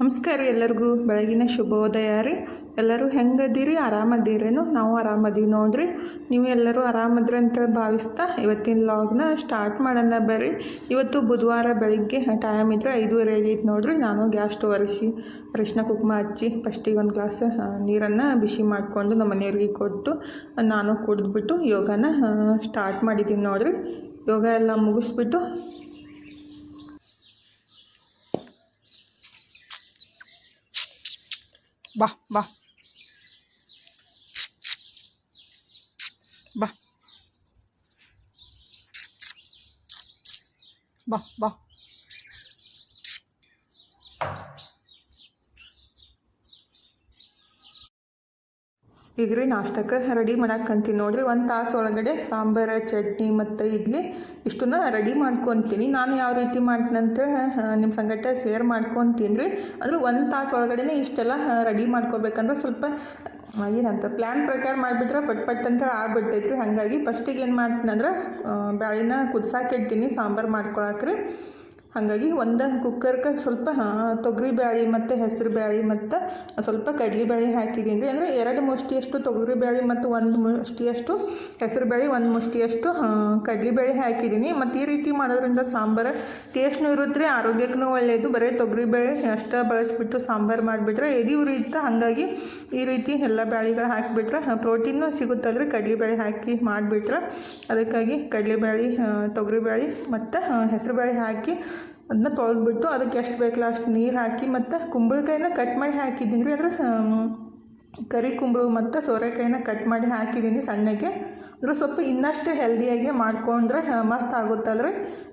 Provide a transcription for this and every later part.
ನಮಸ್ಕಾರ ರೀ ಎಲ್ಲರಿಗೂ, ಬೆಳಗಿನ ಶುಭೋದಯ ರೀ. ಎಲ್ಲರೂ ಹೆಂಗದೀರಿ? ಆರಾಮದೀರೇನು? ನಾವು ಆರಾಮದೀವಿ ನೋಡ್ರಿ. ನೀವು ಎಲ್ಲರೂ ಆರಾಮದ್ರಿ ಅಂತ ಭಾವಿಸ್ತಾ ಇವತ್ತಿನ ಲಾಗ್ನ ಸ್ಟಾರ್ಟ್ ಮಾಡೋಣ ಬರ್ರಿ. ಇವತ್ತು ಬುಧವಾರ ಬೆಳಿಗ್ಗೆ ಟೈಮ್ ಇದ್ದರೆ ಐದುವರೆ ಆಗೈತೆ ನೋಡ್ರಿ. ನಾನು ಗ್ಯಾಸ್ ಸ್ಟವ್ ಅರಿಶಿನ ಕುಕ್ಮ ಹಚ್ಚಿ ಫಸ್ಟಿಗೆ ಒಂದು ಗ್ಲಾಸ್ ನೀರನ್ನು ಬಿಸಿ ಮಾಡಿಕೊಂಡು ನಮ್ಮ ಮನೆಯವ್ರಿಗೆ ಕೊಟ್ಟು, ನಾನು ಕುಡಿದ್ಬಿಟ್ಟು ಯೋಗನ ಸ್ಟಾರ್ಟ್ ಮಾಡಿದ್ದೀನಿ ನೋಡ್ರಿ. ಯೋಗ ಎಲ್ಲ ಮುಗಿಸ್ಬಿಟ್ಟು ಬಾ ಬಾ ಬಾ ಬಾ ಬಾ ಈಗ ರೀ ನಾಷ್ಟಕ್ಕೆ ರೆಡಿ ಮಾಡಕ್ಕಂತೀನಿ ನೋಡಿರಿ. ಒಂದು ತಾಸು ಒಳಗಡೆ ಸಾಂಬಾರು, ಚಟ್ನಿ ಮತ್ತು ಇಡ್ಲಿ ಇಷ್ಟನ್ನ ರೆಡಿ ಮಾಡ್ಕೊತೀನಿ. ನಾನು ಯಾವ ರೀತಿ ಮಾಡ್ತೀನಂತ ನಿಮ್ಮ ಸಂಗಟ ಶೇರ್ ಮಾಡ್ಕೊತೀನಿ ರೀ. ಅಂದ್ರೆ ಒಂದು ತಾಸು ಒಳಗಡೆ ಇಷ್ಟೆಲ್ಲ ರೆಡಿ ಮಾಡ್ಕೋಬೇಕಂದ್ರೆ ಸ್ವಲ್ಪ ಏನಂತ ಪ್ಲ್ಯಾನ್ ಪ್ರಕಾರ ಮಾಡಿಬಿಟ್ರೆ ಪಟ್ ಪಟ್ ಅಂತ ಆಗ್ಬಿಡ್ತೈತೆ ರೀ ಹಾಗಾಗಿ ಫಸ್ಟಿಗೆ ಏನು ಮಾಡ್ತೀನಂದ್ರೆ ಬ್ಯಾಳಿನ ಕುದಿಸಾಕಿಡ್ತೀನಿ ಸಾಂಬಾರು ಮಾಡ್ಕೊಳಕ್ಕೆ ರೀ. ಹಾಗಾಗಿ ಒಂದು ಕುಕ್ಕರ್ಗೆ ಸ್ವಲ್ಪ ತೊಗರಿ ಬ್ಯಾಳಿ ಮತ್ತು ಹೆಸರು ಬ್ಯಾಳಿ ಮತ್ತು ಸ್ವಲ್ಪ ಕಡ್ಲೆ ಬ್ಯಾಳಿ ಹಾಕಿದ್ದೀನಿ ರೀ. ಅಂದರೆ ಎರಡು ಮುಷ್ಟಿಯಷ್ಟು ತೊಗರಿ ಬ್ಯಾಳಿ ಮತ್ತು ಒಂದು ಮುಷ್ಟಿಯಷ್ಟು ಹೆಸರು ಬ್ಯಾಳಿ, ಒಂದು ಮುಷ್ಟಿಯಷ್ಟು ಕಡ್ಲೆ ಬ್ಯಾಳಿ ಹಾಕಿದ್ದೀನಿ ಮತ್ತು ಈ ರೀತಿ ಮಾಡೋದ್ರಿಂದ ಸಾಂಬಾರು ಟೇಸ್ಟ್ನೂ ಇರುತ್ತೆ ಆರೋಗ್ಯಕ್ಕೂ ಒಳ್ಳೆಯದು ಬರೀ ತೊಗರಿ ಬೇಳೆ ಅಷ್ಟೇ ಬಳಸಿಬಿಟ್ಟು ಸಾಂಬಾರು ಮಾಡಿಬಿಟ್ರೆ ಎದಿ ಉರಿಯುತ್ತೆ ಹಾಗಾಗಿ ಈ ರೀತಿ ಎಲ್ಲ ಬ್ಯಾಳಿಗಳು ಹಾಕಿಬಿಟ್ರೆ ಪ್ರೋಟೀನು ಸಿಗುತ್ತಲ್ಲ ರೀ ಕಡಲೆಬೇಳೆ ಹಾಕಿ ಮಾಡಿಬಿಟ್ರೆ ಅದಕ್ಕಾಗಿ ಕಡಲೆಬೇಳೆ ತೊಗರಿಬೇಳೆ ಮತ್ತು ಹೆಸರುಬೇಳೆ ಹಾಕಿ ಅದನ್ನ ತೊಳೆದ್ಬಿಟ್ಟು ಅದಕ್ಕೆ ಎಷ್ಟು ಬೇಕಲ್ಲ ಅಷ್ಟು ನೀರು ಹಾಕಿ ಮತ್ತು ಕುಂಬಳಕಾಯಿನ ಕಟ್ ಮಾಡಿ ಹಾಕಿದ್ದೀನಿ. ರೀ ಅದ್ರ ಕರಿ ಕುಂಬಳು ಮತ್ತು ಸೋರೆಕಾಯಿನ ಕಟ್ ಮಾಡಿ ಹಾಕಿದ್ದೀನಿ ಸಣ್ಣಗೆ. ಅಂದ್ರೆ ಸ್ವಲ್ಪ ಇನ್ನಷ್ಟು ಹೆಲ್ದಿಯಾಗಿ ಮಾಡ್ಕೊಂಡ್ರೆ ಮಸ್ತ್ ಆಗುತ್ತಲ್ರಿ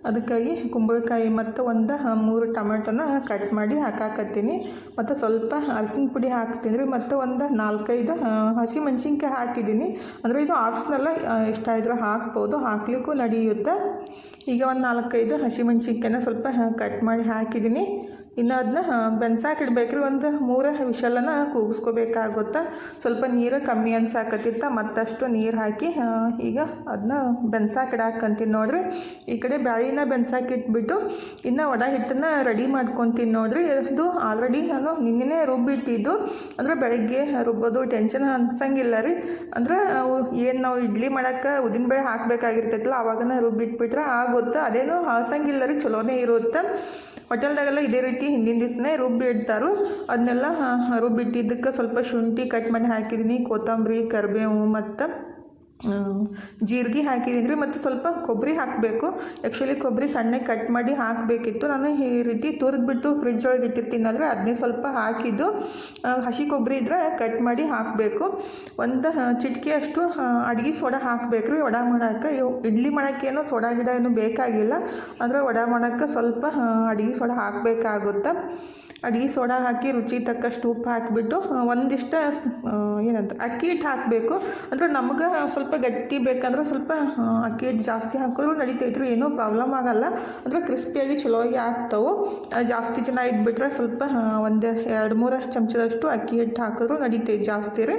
ಅದಕ್ಕಾಗಿ ಕುಂಬಳಕಾಯಿ ಮತ್ತು ಒಂದು ಮೂರು ಟೊಮೆಟೊನ ಕಟ್ ಮಾಡಿ ಹಾಕಾಕತ್ತೀನಿ. ಮತ್ತು ಸ್ವಲ್ಪ ಹಲಸಿನ ಪುಡಿ ಹಾಕ್ತೀನಿ ರೀ. ಮತ್ತು ಒಂದು ನಾಲ್ಕೈದು ಹಸಿ ಮೆಣಸಿನ್ಕಾಯಿ ಹಾಕಿದ್ದೀನಿ. ಅಂದರೆ ಇದು ಆಪ್ಷನಲ್ಲ ಇಷ್ಟ ಇದ್ರೆ ಹಾಕ್ಬೋದು. ಹಾಕ್ಲಿಕ್ಕೂ ನಡೆಯುತ್ತೆ. ಈಗ ಒಂದು ನಾಲ್ಕೈದು ಹಸಿಮೆಣ್ಸಿನ್ಕಾಯಿನ ಸ್ವಲ್ಪ ಕಟ್ ಮಾಡಿ ಹಾಕಿದ್ದೀನಿ. ಇನ್ನು ಅದನ್ನ ಬೆನ್ಸಾಕಿಡ್ಬೇಕ್ರಿ ಒಂದು ಮೂರು ವಿಷಲನ ಕೂಗಿಸ್ಕೋಬೇಕಾಗುತ್ತೆ. ಸ್ವಲ್ಪ ನೀರು ಕಮ್ಮಿ ಅನ್ಸಾಕತ್ತಿತ್ತ, ಮತ್ತಷ್ಟು ನೀರು ಹಾಕಿ ಈಗ ಅದನ್ನ ಬೆನ್ಸಾಕಿಡಾಕಂತೀನಿ ನೋಡ್ರಿ. ಈ ಕಡೆ ಬ್ಯಾಳಿನ ಬೆನ್ಸಾಕಿಟ್ಬಿಟ್ಟು ಇನ್ನು ಒಡ ಹಿಟ್ಟನ್ನು ರೆಡಿ ಮಾಡ್ಕೊತೀನಿ ನೋಡ್ರಿ. ಅದು ಆಲ್ರೆಡಿ ನಾನು ನಿನ್ನೆ ರುಬ್ಬಿಟ್ಟಿದ್ದು. ಅಂದರೆ ಬೆಳಗ್ಗೆ ರುಬ್ಬೋದು, ಟೆನ್ಷನ್ ಅನ್ಸಂಗಿಲ್ಲ ರೀ. ಅಂದ್ರೆ ಏನು ನಾವು ಇಡ್ಲಿ ಮಾಡೋಕ್ಕೆ ಉದ್ದಿನಬೇಳೆ ಹಾಕಬೇಕಾಗಿರ್ತೈತಲ್ಲ, ಅವಾಗನ ರುಬ್ಬಿಟ್ಬಿಟ್ರೆ ಆಗುತ್ತೆ. ಅದೇನು ಹಾಸಂಗಿಲ್ಲ ರೀ, ಚಲೋನೇ ಇರುತ್ತೆ. ಹೋಟೆಲ್ದಾಗೆಲ್ಲ ಇದೇ ರೀತಿ ಹಿಂದಿನ ದಿವಸನೇ ರುಬ್ಬಿ ಇಡ್ತಾರು. ಅದನ್ನೆಲ್ಲ ರುಬ್ಬಿಟ್ಟಿದ್ದಕ್ಕೆ ಸ್ವಲ್ಪ ಶುಂಠಿ ಕಟ್ ಮಾಡಿ ಹಾಕಿದ್ದೀನಿ. ಕೊತ್ತಂಬರಿ, ಕರಿಬೇವು ಮತ್ತು ಜೀರಿಗೆ ಹಾಕಿದ್ದೀನಿ ಮತ್ತು ಸ್ವಲ್ಪ ಕೊಬ್ಬರಿ ಹಾಕಬೇಕು. ಆ್ಯಕ್ಚುಲಿ ಕೊಬ್ಬರಿ ಸಣ್ಣಗೆ ಕಟ್ ಮಾಡಿ ಹಾಕಬೇಕಿತ್ತು. ನಾನು ಈ ರೀತಿ ತುರಿದ್ಬಿಟ್ಟು ಫ್ರಿಜ್ ಒಳಗೆ ಇಟ್ಟಿರ್ತೀನಂದ್ರೆ ಅದನ್ನೇ ಸ್ವಲ್ಪ ಹಾಕಿದ್ದು. ಹಸಿ ಕೊಬ್ಬರಿ ಇದ್ದರೆ ಕಟ್ ಮಾಡಿ ಹಾಕಬೇಕು. ಒಂದು ಚಿಟಿಕೆ ಅಷ್ಟು ಅಡುಗೆ ಸೋಡಾ ಹಾಕಬೇಕು ರೀ ವಡ ಮಾಡೋಕ್ಕೆ ಇಡ್ಲಿ ಮಾಡೋಕ್ಕೇನು ಸೋಡಾ ಗಿಡ ಏನು ಬೇಕಾಗಿಲ್ಲ. ಅಂದರೆ ವಡ ಮಾಡೋಕ್ಕೆ ಸ್ವಲ್ಪ ಅಡುಗೆ ಸೋಡಾ ಹಾಕಬೇಕಾಗುತ್ತೆ. ಅಡುಗೆ ಸೋಡಾ ಹಾಕಿ ರುಚಿ ತಕ್ಕಷ್ಟು ಉಪ್ಪು ಹಾಕಿಬಿಟ್ಟು ಒಂದಿಷ್ಟು ಏನಂತ, ಅಕ್ಕಿ ಹಿಟ್ಟು ಹಾಕಬೇಕು. ಅಂದರೆ ನಮಗೆ ಸ್ವಲ್ಪ ಗಟ್ಟಿ ಬೇಕಂದ್ರೆ ಸ್ವಲ್ಪ ಅಕ್ಕಿ ಜಾಸ್ತಿ ಹಾಕಿದ್ರು ನಡಿತೈತ್ರಿ, ಏನೂ ಪ್ರಾಬ್ಲಮ್ ಆಗಲ್ಲ. ಅಂದರೆ ಕ್ರಿಸ್ಪಿಯಾಗಿ ಚಲೋ ಆಗಿ ಆಗ್ತವೆ. ಜಾಸ್ತಿ ಜನ ಇದ್ಬಿಟ್ರೆ ಸ್ವಲ್ಪ ಒಂದು, ಎರಡು, ಮೂರು ಚಮಚದಷ್ಟು ಅಕ್ಕಿ ಹಿಟ್ಟು ಹಾಕಿದ್ರು ನಡಿತೈತೆ ಜಾಸ್ತಿ ರೀ.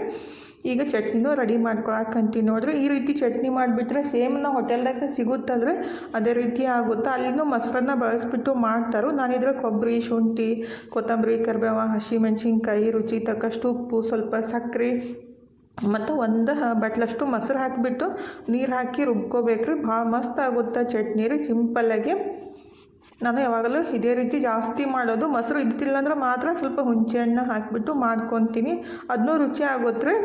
ಈಗ ಚಟ್ನಿನೂ ರೆಡಿ ಮಾಡ್ಕೊಳಕ್ಕಂತೀನಿ ನೋಡ್ರಿ. ಈ ರೀತಿ ಚಟ್ನಿ ಮಾಡಿಬಿಟ್ರೆ ಸೇಮ್ ನಾವು ಹೋಟೆಲ್ದಾಗ ಸಿಗುತ್ತಲ್ರಿ. ಅದೇ ರೀತಿ ಆಗುತ್ತೆ. ಅಲ್ಲಿನೂ ಮೊಸರನ್ನ ಬಳಸ್ಬಿಟ್ಟು ಮಾಡ್ತಾರೆ. ನಾನು ಇದ್ರೆ ಕೊಬ್ಬರಿ, ಶುಂಠಿ, ಕೊತ್ತಂಬರಿ, ಕರಿಬೇವ, ಹಸಿಮೆಣ್ಸಿನ್ಕಾಯಿ ರುಚಿ ತಕ್ಕಷ್ಟು ಉಪ್ಪು, ಸ್ವಲ್ಪ ಸಕ್ಕರೆ ಮತ್ತು ಒಂದು ಬಟ್ಲಷ್ಟು ಮೊಸರು ಹಾಕಿಬಿಟ್ಟು ನೀರು ಹಾಕಿ ರುಬ್ಕೋಬೇಕ್ರಿ. ಭಾಳ ಮಸ್ತ್ ಆಗುತ್ತೆ ಚಟ್ನಿ ರೀ ಸಿಂಪಲ್ಲಾಗಿ ನಾನು ಯಾವಾಗಲೂ ಇದೇ ರೀತಿ ಜಾಸ್ತಿ ಮಾಡೋದು. ಮೊಸರು ಇದ್ದಿಲ್ಲ ಅಂದ್ರೆ ಮಾತ್ರ ಸ್ವಲ್ಪ ಹುಂಚೆ ಹಣ್ಣು ಹಾಕಿಬಿಟ್ಟು ಮಾಡ್ಕೊತೀನಿ. ಅದನ್ನೂ ರುಚಿ ಆಗುತ್ತೆ. ರೀ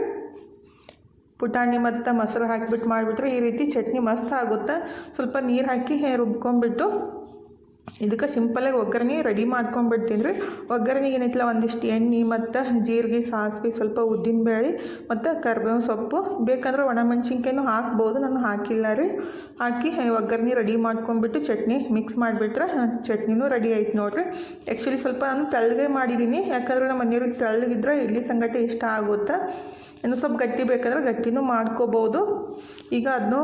ಪುಟಾಣಿ ಮತ್ತು ಮೊಸರು ಹಾಕಿಬಿಟ್ಟು ಮಾಡಿಬಿಟ್ರೆ ಈ ರೀತಿ ಚಟ್ನಿ ಮಸ್ತ್ ಆಗುತ್ತೆ. ಸ್ವಲ್ಪ ನೀರು ಹಾಕಿ ರುಬ್ಕೊಂಡ್ಬಿಟ್ಟು ಇದಕ್ಕೆ ಸಿಂಪಲಾಗಿ ಒಗ್ಗರಣೆ ರೆಡಿ ಮಾಡ್ಕೊಂಡ್ಬಿಡ್ತೀನಿ ರೀ ಒಗ್ಗರಣೆಗೆ ಏನೈತಿಲ್ಲ ಒಂದಿಷ್ಟು ಎಣ್ಣೆ ಮತ್ತು ಜೀರಿಗೆ, ಸಾಸಿವೆ ಸ್ವಲ್ಪ ಉದ್ದಿನಬೇಳೆ ಮತ್ತು ಕರ್ಬೇವು ಸೊಪ್ಪು. ಬೇಕಂದ್ರೆ ಒಣಮೆಣ್ಸಿನ್ಕಾಯಿನೂ ಹಾಕ್ಬೋದು, ನಾನು ಹಾಕಿಲ್ಲ ರೀ. ಹಾಕಿ ಒಗ್ಗರಣೆ ರೆಡಿ ಮಾಡ್ಕೊಂಡ್ಬಿಟ್ಟು ಚಟ್ನಿ ಮಿಕ್ಸ್ ಮಾಡಿಬಿಟ್ರೆ ಚಟ್ನಿನೂ ರೆಡಿ ಆಯ್ತು ನೋಡಿರಿ. ಆ್ಯಕ್ಚುಲಿ ಸ್ವಲ್ಪ ನಾನು ತೆಳ್ಳಗೆ ಮಾಡಿದ್ದೀನಿ ಯಾಕಂದ್ರೆ ನಮ್ಮ ಮನೆಯವ್ರಿಗೆ ತೆಳ್ಳಗಿದ್ರೆ ಇಲ್ಲಿ ಸಂಗಟ ಇಷ್ಟ ಆಗುತ್ತೆ? ಇನ್ನು ಸ್ವಲ್ಪ ಗಟ್ಟಿ ಬೇಕಾದ್ರೆ ಗಟ್ಟಿನೂ ಮಾಡ್ಕೋಬೋದು. ಈಗ ಅದನ್ನು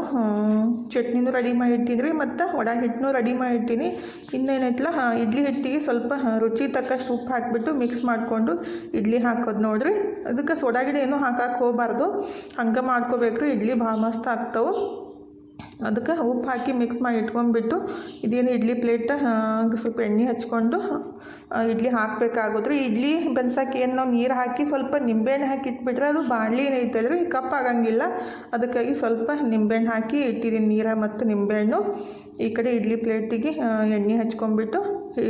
ಚಟ್ನಿನೂ ರೆಡಿ ಮಾಡಿ ಇಟ್ಟಿದ್ರಿ ಮತ್ತು ಒಡ ಹಿಟ್ಟನ್ನೂ ರೆಡಿ ಮಾಡಿ ಇಟ್ಟೀನಿ ಇನ್ನೇನೈತಲ್ಲ ಇಡ್ಲಿ ಹಿಟ್ಟಿಗೆ ಸ್ವಲ್ಪ ರುಚಿ ತಕ್ಕಷ್ಟು ಉಪ್ಪು ಹಾಕಿಬಿಟ್ಟು ಮಿಕ್ಸ್ ಮಾಡಿಕೊಂಡು ಇಡ್ಲಿ ಹಾಕೋದು ನೋಡ್ರಿ. ಅದಕ್ಕೆ ಸೋಡಾ ಗಿಡ ಏನೂ ಹಾಕಕ್ಕೆ ಹೋಗಬಾರ್ದು. ಹಂಗೆ ಮಾಡ್ಕೋಬೇಕ್ರಿ, ಇಡ್ಲಿ ಭಾಳ ಮಸ್ತ್ ಆಗ್ತಾವೆ. ಅದಕ್ಕೆ ಉಪ್ಪು ಹಾಕಿ ಮಿಕ್ಸ್ ಮಾಡಿ ಇಟ್ಕೊಂಡ್ಬಿಟ್ಟು ಇದೇನು ಇಡ್ಲಿ ಪ್ಲೇಟ್ ಸ್ವಲ್ಪ ಎಣ್ಣೆ ಹಚ್ಕೊಂಡು ಇಡ್ಲಿ ಹಾಕಬೇಕಾಗುತ್ತೆ. ಇಡ್ಲಿ ಬೆನ್ಸಕ್ಕೆ ಏನು ನಾವು ನೀರು ಹಾಕಿ ಸ್ವಲ್ಪ ನಿಂಬೆಹಣ್ಣು ಹಾಕಿ ಇಟ್ಬಿಟ್ರೆ ಅದು ಬಾಣಲಿ ಏನೈತಲ್ರಿ ಕಪ್ಪ ಆಗಂಗಿಲ್ಲ. ಅದಕ್ಕಾಗಿ ಸ್ವಲ್ಪ ನಿಂಬೆಹಣ್ಣು ಹಾಕಿ ಇಟ್ಟಿದ್ದೀನಿ ನೀರು ಮತ್ತು ನಿಂಬೆಹಣ್ಣು. ಈ ಕಡೆ ಇಡ್ಲಿ ಪ್ಲೇಟಿಗೆ ಎಣ್ಣೆ ಹಚ್ಕೊಂಡ್ಬಿಟ್ಟು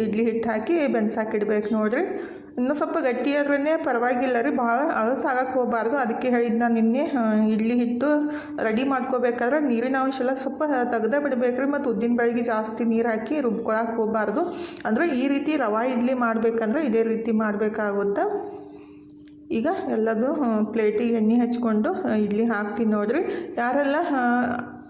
ಇಡ್ಲಿ ಹಿಟ್ಟು ಹಾಕಿ ಬೆನ್ಸಾಕಿಡ್ಬೇಕು ನೋಡ್ರಿ. ಇನ್ನೂ ಸ್ವಲ್ಪ ಗಟ್ಟಿ ಆದ್ರೇ ಪರವಾಗಿಲ್ಲ ರೀ. ಭಾಳ ಅಳಸಾಗಕ್ಕೆ ಹೋಗಬಾರ್ದು. ಅದಕ್ಕೆ ಹೇಳಿದ್ದು ನಾನು ನಿನ್ನೆ ಇಡ್ಲಿ ಹಿಟ್ಟು ರೆಡಿ ಮಾಡ್ಕೋಬೇಕಾದ್ರೆ ನೀರಿನ ಅಂಶ ಎಲ್ಲ ಸ್ವಲ್ಪ ತೆಗ್ದೇ ಬಿಡ್ಬೇಕ್ರಿ ಮತ್ತು ಉದ್ದಿನ ಬೇಳೆಗೆ ಜಾಸ್ತಿ ನೀರು ಹಾಕಿ ರುಬ್ಕೊಳಕ್ಕೆ ಹೋಗಬಾರ್ದು. ಅಂದರೆ ಈ ರೀತಿ ರವಾ ಇಡ್ಲಿ ಮಾಡಬೇಕಂದ್ರೆ ಇದೇ ರೀತಿ ಮಾಡಬೇಕಾಗುತ್ತೆ. ಈಗ ಎಲ್ಲದು ಪ್ಲೇಟಿಗೆ ಎಣ್ಣೆ ಹಚ್ಕೊಂಡು ಇಡ್ಲಿ ಹಾಕ್ತೀನಿ ನೋಡ್ರಿ. ಯಾರೆಲ್ಲ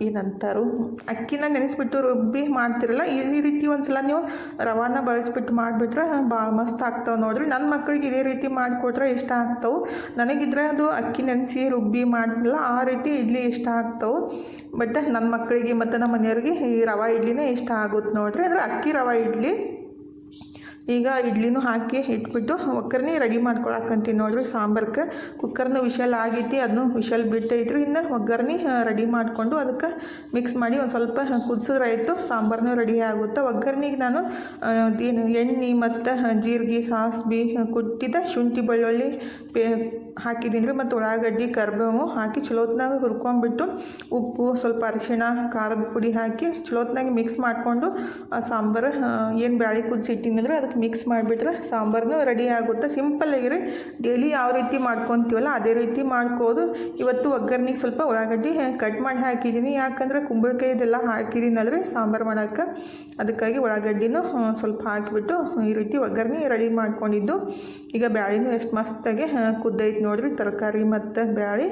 ಏನಂತಾರು, ಅಕ್ಕಿನ ನೆನೆಸ್ಬಿಟ್ಟು ರುಬ್ಬಿ ಮಾಡ್ತಿರಲ್ಲ, ಈ ರೀತಿ ರೀತಿ ಒಂದ್ಸಲ ನೀವು ರವಾನ ಬಳಸ್ಬಿಟ್ಟು ಮಾಡಿಬಿಟ್ರೆ ಭಾಳ ಮಸ್ತ್ ಆಗ್ತಾವೆ ನೋಡ್ರಿ. ನನ್ನ ಮಕ್ಕಳಿಗೆ ಇದೇ ರೀತಿ ಮಾಡಿಕೊಟ್ರೆ ಇಷ್ಟ ಆಗ್ತವೆ? ನನಗಿದ್ರೆ ಅದು ಅಕ್ಕಿ ನೆನೆಸಿ ರುಬ್ಬಿ ಮಾಡಿಲ್ಲ ಆ ರೀತಿ ಇಡ್ಲಿ ಇಷ್ಟ ಆಗ್ತವೆ? ಬಟ್ ನನ್ನ ಮಕ್ಕಳಿಗೆ ಮತ್ತು ನಮ್ಮ ಮನೆಯವ್ರಿಗೆ ಈ ರವಾ ಇಡ್ಲಿನೇ ಇಷ್ಟ ಆಗುತ್ತೆ ನೋಡ್ರಿ. ಅಂದರೆ ಅಕ್ಕಿ ರವಾ ಇಡ್ಲಿ ಈಗ ಇಡ್ಲಿನೂ ಹಾಕಿ ಇಟ್ಬಿಟ್ಟು ಒಕ್ಕರ್ನಿ ರೆಡಿ ಮಾಡ್ಕೊಳಕ್ಕಂತೀನಿ ನೋಡ್ರಿ ಸಾಂಬಾರ್ಗೆ ಕುಕ್ಕರ್ನ ವಿಶಲ್ ಆಗೈತಿ ಅದನ್ನು ವಿಶಲ್ ಬಿಟ್ಟೈತ್ರಿ. ಇನ್ನು ಒಗ್ಗರ್ನಿ ರೆಡಿ ಮಾಡಿಕೊಂಡು ಅದಕ್ಕೆ ಮಿಕ್ಸ್ ಮಾಡಿ ಒಂದು ಸ್ವಲ್ಪ ಕುದಿಸಿದ್ರೆ ಆಯಿತು, ಸಾಂಬಾರ್ನೂ ರೆಡಿ ಆಗುತ್ತೆ. ಒಗ್ಗರ್ನಿಗೆ ನಾನು ಏನು ಎಣ್ಣೆ ಮತ್ತು ಜೀರಿಗೆ, ಸಾಸ್ಬಿ ಕುಟ್ಟಿದ ಶುಂಠಿ, ಬೆಳ್ಳುಳ್ಳಿ, ಪೇ ಹಾಕಿದ್ದೀನಿ. ರೀ ಮತ್ತು ಉಳ್ಳಾಗಡ್ಡಿ, ಕರಿಬೇವು ಹಾಕಿ ಚಲೋತ್ನಾಗ ಹುರ್ಕೊಂಬಿಟ್ಟು ಉಪ್ಪು, ಸ್ವಲ್ಪ ಅರಿಶಿಣ, ಖಾರದ ಪುಡಿ ಹಾಕಿ ಚಲೋತ್ನಾಗ ಮಿಕ್ಸ್ ಮಾಡಿಕೊಂಡು, ಆ ಸಾಂಬಾರು ಏನು ಬ್ಯಾಳಿ ಕುದಿಸಿ ಇಟ್ಟಿನಂದ್ರೆ ಅದಕ್ಕೆ ಮಿಕ್ಸ್ ಮಾಡಿಬಿಟ್ರೆ ಸಾಂಬಾರನು ರೆಡಿ ಆಗುತ್ತೆ. ಸಿಂಪಲ್ ಆಗಿರಿ. ಡೈಲಿ ಯಾವ ರೀತಿ ಮಾಡ್ಕೊತೀವಲ್ಲ ಅದೇ ರೀತಿ ಮಾಡ್ಕೋದು. ಇವತ್ತು ಒಗ್ಗರಣೆಗೆ ಸ್ವಲ್ಪ ಉಳ್ಳಾಗಡ್ಡಿ ಕಟ್ ಮಾಡಿ ಹಾಕಿದ್ದೀನಿ. ಯಾಕಂದರೆ ಕುಂಬಳಕಾಯಿ ಇದೆಲ್ಲ ಹಾಕಿದ್ದೀನಲ್ರಿ ಸಾಂಬಾರು ಮಾಡೋಕ್ಕೆ. ಅದಕ್ಕಾಗಿ ಉಳ್ಳಾಗಡ್ಡಿನೂ ಸ್ವಲ್ಪ ಹಾಕಿಬಿಟ್ಟು ಈ ರೀತಿ ಒಗ್ಗರಣೆ ರೆಡಿ ಮಾಡ್ಕೊಂಡಿದ್ದು. ಈಗ ಬ್ಯಾಳಿನೂ ಎಷ್ಟು ಮಸ್ತಾಗಿ ಕುದ್ದೈತೆ ನೋಡ್ರಿ ತರಕಾರಿ ಮತ್ತು ಬ್ಯಾಳಿ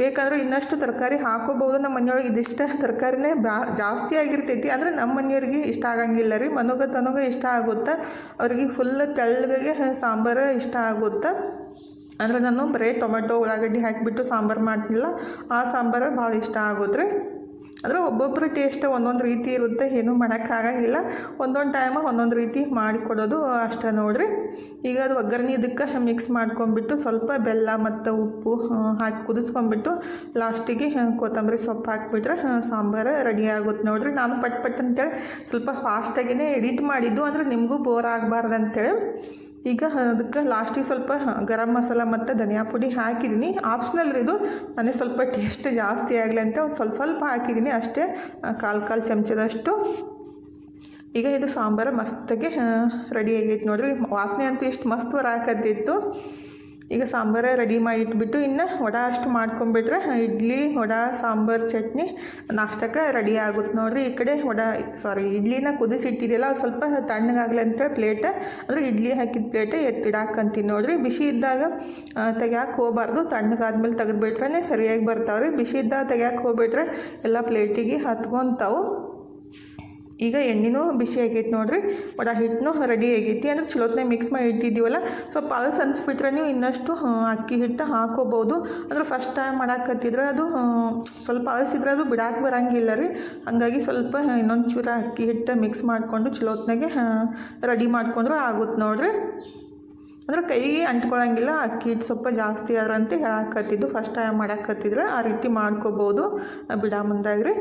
ಬೇಕಾದರೂ ಇನ್ನಷ್ಟು ತರಕಾರಿ ಹಾಕೋಬೋದು ನಮ್ಮ ಮನೆಯೊಳಗೆ ಇದಿಷ್ಟ ತರಕಾರಿನೇ ಬಾ ಜಾಸ್ತಿ ಆಗಿರ್ತೈತಿ. ಆದರೆ ನಮ್ಮ ಮನೆಯವ್ರಿಗೆ ಇಷ್ಟ ಆಗಂಗಿಲ್ಲ ರೀ. ಮನುಗ ತನಗ ಇಷ್ಟ ಆಗುತ್ತೆ. ಅವ್ರಿಗೆ ಫುಲ್ ತೆಳ್ಳಗೆ ಸಾಂಬಾರು ಇಷ್ಟ ಆಗುತ್ತೆ. ಅಂದರೆ ನಾನು ಬರೀ ಟೊಮೆಟೊ, ಉಳ್ಳಾಗಡ್ಡಿ ಹಾಕಿಬಿಟ್ಟು ಸಾಂಬಾರು ಮಾಡ್ತಿಲ್ಲ ಆ ಸಾಂಬಾರು ಭಾಳ ಇಷ್ಟ ಆಗುತ್ತೆ ರೀ. ಅಂದರೆ ಒಬ್ಬೊಬ್ಬರ ಟೇಸ್ಟ್ ಒಂದೊಂದು ರೀತಿ ಇರುತ್ತೆ, ಏನೂ ಮಾಡೋಕ್ಕಾಗಂಗಿಲ್ಲ ಒಂದೊಂದು ಟೈಮ ಒಂದೊಂದು ರೀತಿ ಮಾಡಿಕೊಡೋದು ಅಷ್ಟೇ ನೋಡ್ರಿ. ಈಗ ಅದು ಒಗ್ಗರಣೆ ಇದಕ್ಕೆ ಮಿಕ್ಸ್ ಮಾಡ್ಕೊಂಡ್ಬಿಟ್ಟು ಸ್ವಲ್ಪ ಬೆಲ್ಲ ಮತ್ತು ಉಪ್ಪು ಹಾಕಿ ಕುದಿಸ್ಕೊಂಡ್ಬಿಟ್ಟು ಲಾಸ್ಟಿಗೆ ಕೊತ್ತಂಬರಿ ಸೊಪ್ಪು ಹಾಕಿಬಿಟ್ರೆ ಸಾಂಬಾರು ರೆಡಿ ಆಗುತ್ತೆ ನೋಡ್ರಿ. ನಾನು ಪಟ್ ಪಟ್ ಅಂತೇಳಿ ಸ್ವಲ್ಪ ಫಾಸ್ಟಾಗಿಯೇ ಎಡಿಟ್ ಮಾಡಿದ್ದು, ಅಂದರೆ ನಿಮಗೂ ಬೋರ್ ಆಗಬಾರ್ದು ಅಂತೇಳಿ. ಈಗ ಅದಕ್ಕೆ ಲಾಸ್ಟಿಗೆ ಸ್ವಲ್ಪ ಗರಂ ಮಸಾಲ ಮತ್ತು ಧನಿಯಾ ಪುಡಿ ಹಾಕಿದ್ದೀನಿ ಆಪ್ಷನಲ್ ಇದು. ನನಗೆ ಸ್ವಲ್ಪ ಟೇಸ್ಟ್ ಜಾಸ್ತಿ ಆಗಲಿ ಅಂತ ಒಂದು ಸ್ವಲ್ಪ ಸ್ವಲ್ಪ ಹಾಕಿದ್ದೀನಿ ಅಷ್ಟೇ. ಕಾಲು ಕಾಲು ಚಮಚದಷ್ಟು. ಈಗ ಇದು ಸಾಂಬಾರು ಮಸ್ತಾಗಿ ರೆಡಿ ಆಗೈತೆ ನೋಡಿರಿ. ವಾಸನೆ ಅಂತೂ ಎಷ್ಟು ಮಸ್ತ್ ಬರಾಕತ್ತಿತ್ತು ಈಗ ಸಾಂಬಾರೇ ರೆಡಿ ಮಾಡಿ ಇಟ್ಬಿಟ್ಟು ಇನ್ನು ವಡ ಅಷ್ಟು ಮಾಡ್ಕೊಂಬಿಟ್ರೆ ಇಡ್ಲಿ, ವಡ, ಸಾಂಬಾರು, ಚಟ್ನಿ ನಾಷ್ಟಕ್ಕೆ ರೆಡಿ ಆಗುತ್ತೆ ನೋಡಿರಿ. ಈ ಕಡೆ ವಡ ಸಾರಿ ಇಡ್ಲಿನ ಕುದಿಸಿ ಇಟ್ಟಿದೆಯಲ್ಲ ಸ್ವಲ್ಪ ತಣ್ಣಗಾಗಲಿ ಅಂತ ಪ್ಲೇಟ್ ಅಂದರೆ ಇಡ್ಲಿ ಹಾಕಿದ ಪ್ಲೇಟ್ ಎತ್ತಿಡಾಕಂತೀನಿ ನೋಡಿರಿ. ಬಿಸಿ ಇದ್ದಾಗ ತೆಗ್ಯಾಕೆ ಹೋಗಬಾರ್ದು. ತಣ್ಣಗಾದ್ಮೇಲೆ ತೆಗೆದ್ಬಿಟ್ರೆ ಸರಿಯಾಗಿ ಬರ್ತಾವ್ರಿ. ಬಿಸಿ ಇದ್ದಾಗ ತೆಗ್ಯಾಕೆ ಹೋಗ್ಬಿಟ್ರೆ ಎಲ್ಲ ಪ್ಲೇಟಿಗೆ ಹತ್ಕೊಂತಾವು. ಈಗ ಎಣ್ಣೆನೂ ಬಿಸಿ ಆಗೈತೆ ನೋಡ್ರಿ ಒಡ ಹಿಟ್ಟನ್ನು ರೆಡಿ ಆಗೈತಿ. ಅಂದ್ರೆ ಚಲೋತ್ನೆ ಮಿಕ್ಸ್ ಮಾಡಿ ಇಟ್ಟಿದ್ದೀವಲ್ಲ, ಸ್ವಲ್ಪ ಪಲ್ಸ್ ಅನ್ಸ್ಬಿಟ್ರೆ ನೀವು ಇನ್ನಷ್ಟು ಅಕ್ಕಿ ಹಿಟ್ಟು ಹಾಕೋಬೋದು. ಅಂದ್ರೆ ಫಸ್ಟ್ ಟೈಮ್ ಮಾಡಾಕತ್ತಿದ್ರೆ ಅದು ಸ್ವಲ್ಪ ಅಲಸಿದ್ರೆ ಅದು ಬಿಡಾಕೆ ಬರಂಗಿಲ್ಲ ರೀ. ಹಾಗಾಗಿ ಸ್ವಲ್ಪ ಇನ್ನೊಂದು ಚೂರ ಅಕ್ಕಿ ಹಿಟ್ಟು ಮಿಕ್ಸ್ ಮಾಡಿಕೊಂಡು ಚಲೋತ್ನಾಗೆ ರೆಡಿ ಮಾಡಿಕೊಂಡ್ರೆ ಆಗುತ್ತೆ ನೋಡ್ರಿ. ಅಂದ್ರೆ ಕೈಗೆ ಅಂಟ್ಕೊಳಂಗಿಲ್ಲ, ಅಕ್ಕಿ ಹಿಟ್ಟು ಸ್ವಲ್ಪ ಜಾಸ್ತಿ ಆದ್ರಂತ ಹೇಳಾಕತ್ತಿದ್ದು ಫಸ್ಟ್ ಟೈಮ್ ಮಾಡಾಕತ್ತಿದ್ರೆ ಆ ರೀತಿ ಮಾಡ್ಕೋಬೋದು. ಬಿಡ ಮುಂದಾಗ್ರಿ.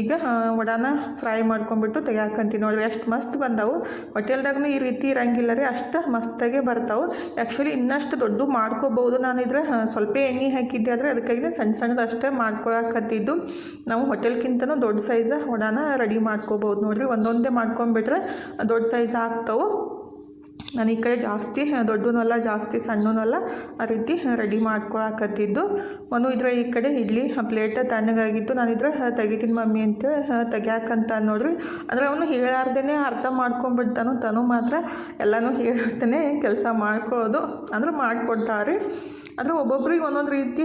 ಈಗ ವಡಾನ ಫ್ರೈ ಮಾಡ್ಕೊಂಡ್ಬಿಟ್ಟು ತೆಗ್ಯಾಕಂತೀನಿ ನೋಡ್ರಿ, ಎಷ್ಟು ಮಸ್ತ್ ಬಂದವು. ಹೋಟೆಲ್ದಾಗೂ ಈ ರೀತಿ ಇರಂಗಿಲ್ಲ ರೀ, ಅಷ್ಟು ಮಸ್ತಾಗೆ ಬರ್ತಾವೆ. ಆ್ಯಕ್ಚುಲಿ ಇನ್ನಷ್ಟು ದೊಡ್ಡ ಮಾಡ್ಕೋಬೋದು ನಾನಿದ್ರೆ ಇದ್ರೆ ಸ್ವಲ್ಪ ಎಣ್ಣೆ ಹಾಕಿದ್ದೆ ಆದರೆ ಅದಕ್ಕಾಗಿ ಸಣ್ಣ ಸಣ್ಣದು ಅಷ್ಟೇ ಮಾಡ್ಕೊಳಕತ್ತಿದ್ದು. ನಾವು ಹೋಟೆಲ್ಗಿಂತನೂ ದೊಡ್ಡ ಸೈಜ ವಡಾನ ರೆಡಿ ಮಾಡ್ಕೋಬೋದು ನೋಡಿರಿ, ಒಂದೊಂದೇ ಮಾಡ್ಕೊಂಬಿಟ್ರೆ ದೊಡ್ಡ ಸೈಜ್ ಆಗ್ತಾವೆ. ನಾನು ಈ ಕಡೆ ಜಾಸ್ತಿ ದೊಡ್ಡನಲ್ಲ ಜಾಸ್ತಿ ಸಣ್ಣನಲ್ಲ ಆ ರೀತಿ ರೆಡಿ ಮಾಡ್ಕೊಳಕತ್ತಿದ್ದು. ಒಂದು ಇದ್ರ ಈ ಕಡೆ ಇಡ್ಲಿ ಪ್ಲೇಟ್ ತಣ್ಣಗಾಗಿತ್ತು, ನಾನು ಇದ್ರ ತೆಗಿತೀನಿ ಮಮ್ಮಿ ಅಂತ ತೆಗ್ಯಾಕಂತ ನೋಡ್ರಿ ಅಂದರೆ ಅವನು ಹೇಳಾರ್ದೇ ಅರ್ಥ ಮಾಡ್ಕೊಂಡ್ಬಿಡ್ತಾನು, ತನು ಮಾತ್ರ ಎಲ್ಲನೂ ಹೇಳ್ತಾನೆ ಕೆಲಸ ಮಾಡ್ಕೋದು ಅಂದ್ರೆ ಮಾಡಿಕೊಡ್ತಾರೆ. ಅಂದರೆ ಒಬ್ಬೊಬ್ರಿಗೆ ಒಂದೊಂದು ರೀತಿ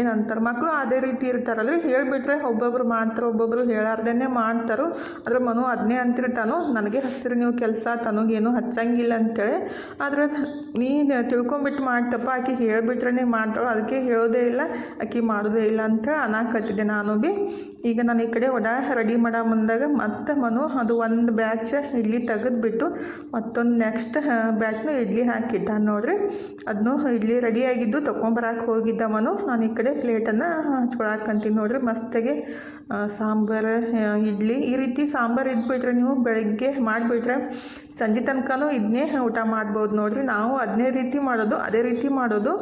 ಏನಂತಾರೆ ಮಕ್ಕಳು ಅದೇ ರೀತಿ ಇರ್ತಾರಲ್ರಿ ಹೇಳಿಬಿಟ್ರೆ ಒಬ್ಬೊಬ್ರು ಮಾಡ್ತಾರೆ ಒಬ್ಬೊಬ್ರು ಹೇಳಾರ್ದೇ ಮಾಡ್ತಾರೋ. ಆದರೆ ಮನು ಅದನ್ನೇ ಅಂತಿರ್ತಾನು. ನನಗೆ ಹಸಿರು, ನೀವು ಕೆಲಸ, ತನಗೇನು ಹಚ್ಚಂಗಿಲ್ಲ ಅಂತೇಳಿ ಅಂತಾಳೆ ಆದ್ರೆ ನೀನು ತಿಳ್ಕೊಂಬಿಟ್ಟು ಮಾಡ್ತಪ್ಪ, ಆಕೆ ಹೇಳ್ಬಿಟ್ರೆ ಮಾಡ್ತಾಳೆ ಅದಕ್ಕೆ ಹೇಳೋದೇ ಇಲ್ಲ, ಆಕೆ ಮಾಡೋದೇ ಇಲ್ಲ ಅಂತ ಅನ್ನಕತ್ತಿದ್ದೆ ನಾನು ಭೀ ಈಗ ನಾನು ಈ ಕಡೆ ಒಡ ರೆಡಿ ಮಾಡೋ ಮುಂದಾಗ ಮತ್ತೆ ಮನು ಅದು ಒಂದು ಬ್ಯಾಚ್ ಇಡ್ಲಿ ತೆಗೆದುಬಿಟ್ಟು ಮತ್ತೊಂದು ನೆಕ್ಸ್ಟ್ ಬ್ಯಾಚ್ನು ಇಡ್ಲಿ ಹಾಕಿದ್ದ ನೋಡ್ರಿ. ಅದನ್ನು ಇಡ್ಲಿ ರೆಡಿಯಾಗಿದ್ದು ತೊಗೊಂಬರಕ್ಕೆ ಹೋಗಿದ್ದ ಮನು. ನಾನು ಈ ಕಡೆ ಪ್ಲೇಟನ್ನು ಹಚ್ಕೊಳಕ್ಕಂತೀನಿ ನೋಡ್ರಿ. ಮಸ್ತಾಗಿ ಸಾಂಬಾರು ಇಡ್ಲಿ. ಈ ರೀತಿ ಸಾಂಬಾರು ಇದ್ಬಿಟ್ರೆ ನೀವು ಬೆಳಗ್ಗೆ ಮಾಡಿಬಿಟ್ರೆ ಸಂಜೆ ತನಕನೂ ಇದನ್ನೇ ಊಟ ಮಾಡ್ಬೋದು ನೋಡಿರಿ. ನಾವು ಅದನ್ನೇ ರೀತಿ ಮಾಡೋದು, ಅದೇ ರೀತಿ ಮಾಡೋದು.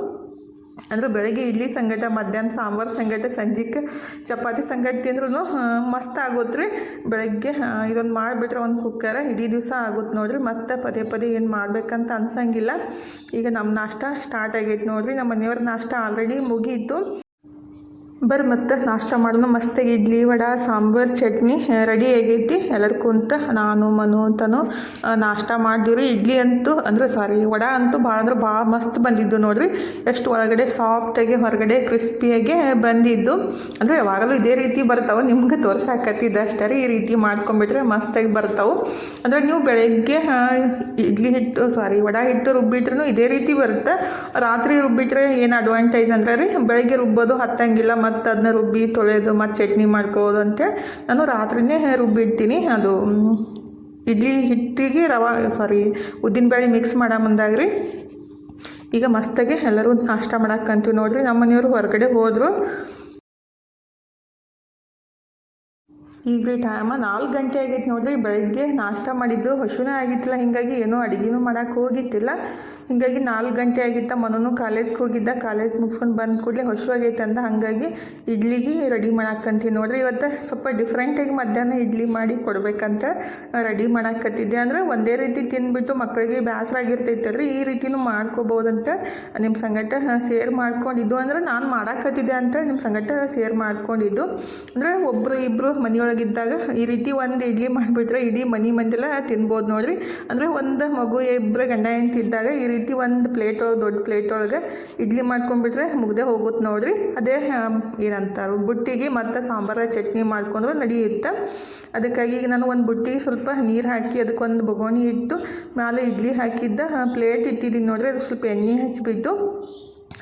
ಅಂದ್ರೆ ಬೆಳಗ್ಗೆ ಇಡ್ಲಿ ಸಂಗಟ ಮಧ್ಯಾಹ್ನ ಸಾಂಬಾರು ಸಂಗಟ ಸಂಜೆಗೆ ಚಪಾತಿ ಸಂಗಟ ತಿಂದ್ರೂ ಮಸ್ತ್ ಆಗುತ್ತೆ ರೀ ಬೆಳಗ್ಗೆ ಇದೊಂದು ಮಾಡಿಬಿಟ್ರೆ ಒಂದು ಕುಕ್ಕರ ಇಡೀ ದಿವಸ ಆಗುತ್ತೆ ನೋಡಿರಿ. ಮತ್ತೆ ಪದೇ ಪದೇ ಏನು ಮಾಡಬೇಕಂತ ಅನ್ಸಂಗಿಲ್ಲ. ಈಗ ನಮ್ಮ ನಾಷ್ಟ ಸ್ಟಾರ್ಟ್ ಆಗೈತೆ ನೋಡಿರಿ. ನಮ್ಮ ಮನೆಯವ್ರ ನಾಷ್ಟ ಆಲ್ರೆಡಿ ಮುಗೀತು. ಬರ್ರಿ ಮತ್ತೆ ನಾಷ್ಟ ಮಾಡೋಣ. ಮಸ್ತಾಗಿ ಇಡ್ಲಿ, ವಡ, ಸಾಂಬಾರು, ಚಟ್ನಿ ರೆಡಿ ಆಗೈತಿ. ಎಲ್ಲರಿಗೂ ಅಂತ ನಾನು, ಮನು ಅಂತನೂ ನಾಷ್ಟ ಮಾಡಿದ್ವಿ ಇಡ್ಲಿ ಅಂತೂ, ಅಂದ್ರೆ ಸಾರಿ ವಡ ಅಂತೂ ಭಾಳ ಅಂದ್ರೆ ಭಾಳ ಮಸ್ತ್ ಬಂದಿದ್ದು ನೋಡ್ರಿ. ಎಷ್ಟು ಒಳಗಡೆ ಸಾಫ್ಟಾಗಿ ಹೊರಗಡೆ ಕ್ರಿಸ್ಪಿಯಾಗಿ ಬಂದಿದ್ದು. ಅಂದರೆ ಯಾವಾಗಲೂ ಇದೇ ರೀತಿ ಬರ್ತಾವೆ. ನಿಮ್ಗೆ ತೋರ್ಸಾಕತ್ತಿದ್ದ ಅಷ್ಟೇ ರೀ. ಈ ರೀತಿ ಮಾಡ್ಕೊಂಬಿಟ್ರೆ ಮಸ್ತಾಗಿ ಬರ್ತಾವೆ. ಅಂದ್ರೆ ನೀವು ಬೆಳಗ್ಗೆ ಇಡ್ಲಿ ಹಿಟ್ಟು ಸಾರಿ ವಡ ಹಿಟ್ಟು ರುಬ್ಬಿದ್ರೂ ಇದೇ ರೀತಿ ಬರುತ್ತೆ. ರಾತ್ರಿ ರುಬ್ಬಿದ್ರೆ ಏನು ಅಡ್ವಾಂಟೇಜ್ ಅಂದರೆ ರೀ, ಬೆಳಗ್ಗೆ ರುಬ್ಬೋದು, ಹತ್ತಂಗಿಲ್ಲ, ಮತ್ತು ಅದನ್ನ ರುಬ್ಬಿ ತೊಳೆಯೋದು ಮತ್ತು ಚಟ್ನಿ ಮಾಡ್ಕೋದು ಅಂತೇಳಿ ನಾನು ರಾತ್ರಿನೇ ರುಬ್ಬಿಡ್ತೀನಿ. ಅದು ಇಡ್ಲಿ ಹಿಟ್ಟಿಗೆ ರವಾ ಸಾರಿ ಉದ್ದಿನಬೇಳೆ ಮಿಕ್ಸ್ ಮಾಡೋ ಮುಂದಾಗ್ರಿ ಈಗ ಮಸ್ತಾಗಿ ಎಲ್ಲರೂ ನಾಷ್ಟ ಮಾಡೋಕ್ಕಂತೀವಿ ನೋಡಿರಿ. ನಮ್ಮ ಮನೆಯವರು ಹೊರಗಡೆ ಹೋದರು ಈಗ ರೀ ಟೈಮ ನಾಲ್ಕು ಗಂಟೆ ಆಗೈತೆ ನೋಡಿರಿ, ಬೆಳಗ್ಗೆ ನಾಷ್ಟ ಮಾಡಿದ್ದು ಹಸುನೇ ಆಗಿತ್ತಿಲ್ಲ, ಹಿಂಗಾಗಿ ಏನೂ ಅಡುಗೆನೂ ಮಾಡೋಕ್ಕೆ ಹೋಗಿತ್ತಿಲ್ಲ. ಹಿಂಗಾಗಿ ನಾಲ್ಕು ಗಂಟೆ ಆಗಿತ್ತ ಮನೂ ಕಾಲೇಜ್ಗೆ ಹೋಗಿದ್ದ, ಕಾಲೇಜ್ ಮುಗಿಸ್ಕೊಂಡು ಬಂದ ಕೂಡಲೇ ಹಸು ಆಗೈತೆ ಅಂತ ಹಾಗಾಗಿ ಇಡ್ಲಿಗೆ ರೆಡಿ ಮಾಡಾಕಂತೀನಿ ನೋಡ್ರಿ. ಇವತ್ತು ಸ್ವಲ್ಪ ಡಿಫ್ರೆಂಟಾಗಿ ಮಧ್ಯಾಹ್ನ ಇಡ್ಲಿ ಮಾಡಿ ಕೊಡಬೇಕಂತ ರೆಡಿ ಮಾಡಾಕತ್ತಿದ್ದೆ. ಅಂದ್ರೆ ಒಂದೇ ರೀತಿ ತಿಂದುಬಿಟ್ಟು ಮಕ್ಕಳಿಗೆ ಬೇಸರ ಆಗಿರ್ತೈತಲ್ರಿ, ಈ ರೀತಿನೂ ಮಾಡ್ಕೋಬೋದಂತ ನಿಮ್ಮ ಸಂಗಟ ಸೇರ್ ಮಾಡ್ಕೊಂಡಿದ್ದು. ಅಂದ್ರೆ ನಾನು ಮಾಡಾಕತ್ತಿದ್ದೆ ಅಂತ ನಿಮ್ಮ ಸಂಗಟ ಸೇರ್ ಮಾಡ್ಕೊಂಡಿದ್ದು. ಅಂದರೆ ಒಬ್ಬರು ಇಬ್ಬರು ಮನೆಯೊಳಗಿದ್ದಾಗ ಈ ರೀತಿ ಒಂದು ಇಡ್ಲಿ ಮಾಡಿಬಿಟ್ರೆ ಇಡೀ ಮನೆ ಮಂದಿಲ್ಲ ತಿನ್ಬೋದು ನೋಡಿರಿ. ಅಂದರೆ ಒಂದು ಮಗು ಇಬ್ಬರು ಗಂಡ ಎಂತಿದ್ದಾಗ ಈ ರೀತಿ ಒಂದು ಪ್ಲೇಟ್ ಒಳಗೆ, ದೊಡ್ಡ ಪ್ಲೇಟ್ ಒಳಗೆ ಇಡ್ಲಿ ಮಾಡ್ಕೊಂಡ್ಬಿಟ್ರೆ ಮುಗ್ದೆ ಹೋಗುತ್ತೆ ನೋಡಿರಿ. ಅದೇ ಏನಂತಾರೆ, ಬುಟ್ಟಿಗೆ ಮತ್ತು ಸಾಂಬಾರ, ಚಟ್ನಿ ಮಾಡ್ಕೊಂಡ್ರೆ ನಡೆಯುತ್ತೆ? ಅದಕ್ಕಾಗಿ ಈಗ ನಾನು ಒಂದು ಬುಟ್ಟಿಗೆ ಸ್ವಲ್ಪ ನೀರು ಹಾಕಿ ಅದಕ್ಕೊಂದು ಬೊಗೋಣಿ ಇಟ್ಟು ಮೇಲೆ ಇಡ್ಲಿ ಹಾಕಿದ್ದ ಪ್ಲೇಟ್ ಇಟ್ಟಿದ್ದೀನಿ ನೋಡಿರಿ. ಅದಕ್ಕೆ ಸ್ವಲ್ಪ ಎಣ್ಣೆ ಹಚ್ಬಿಟ್ಟು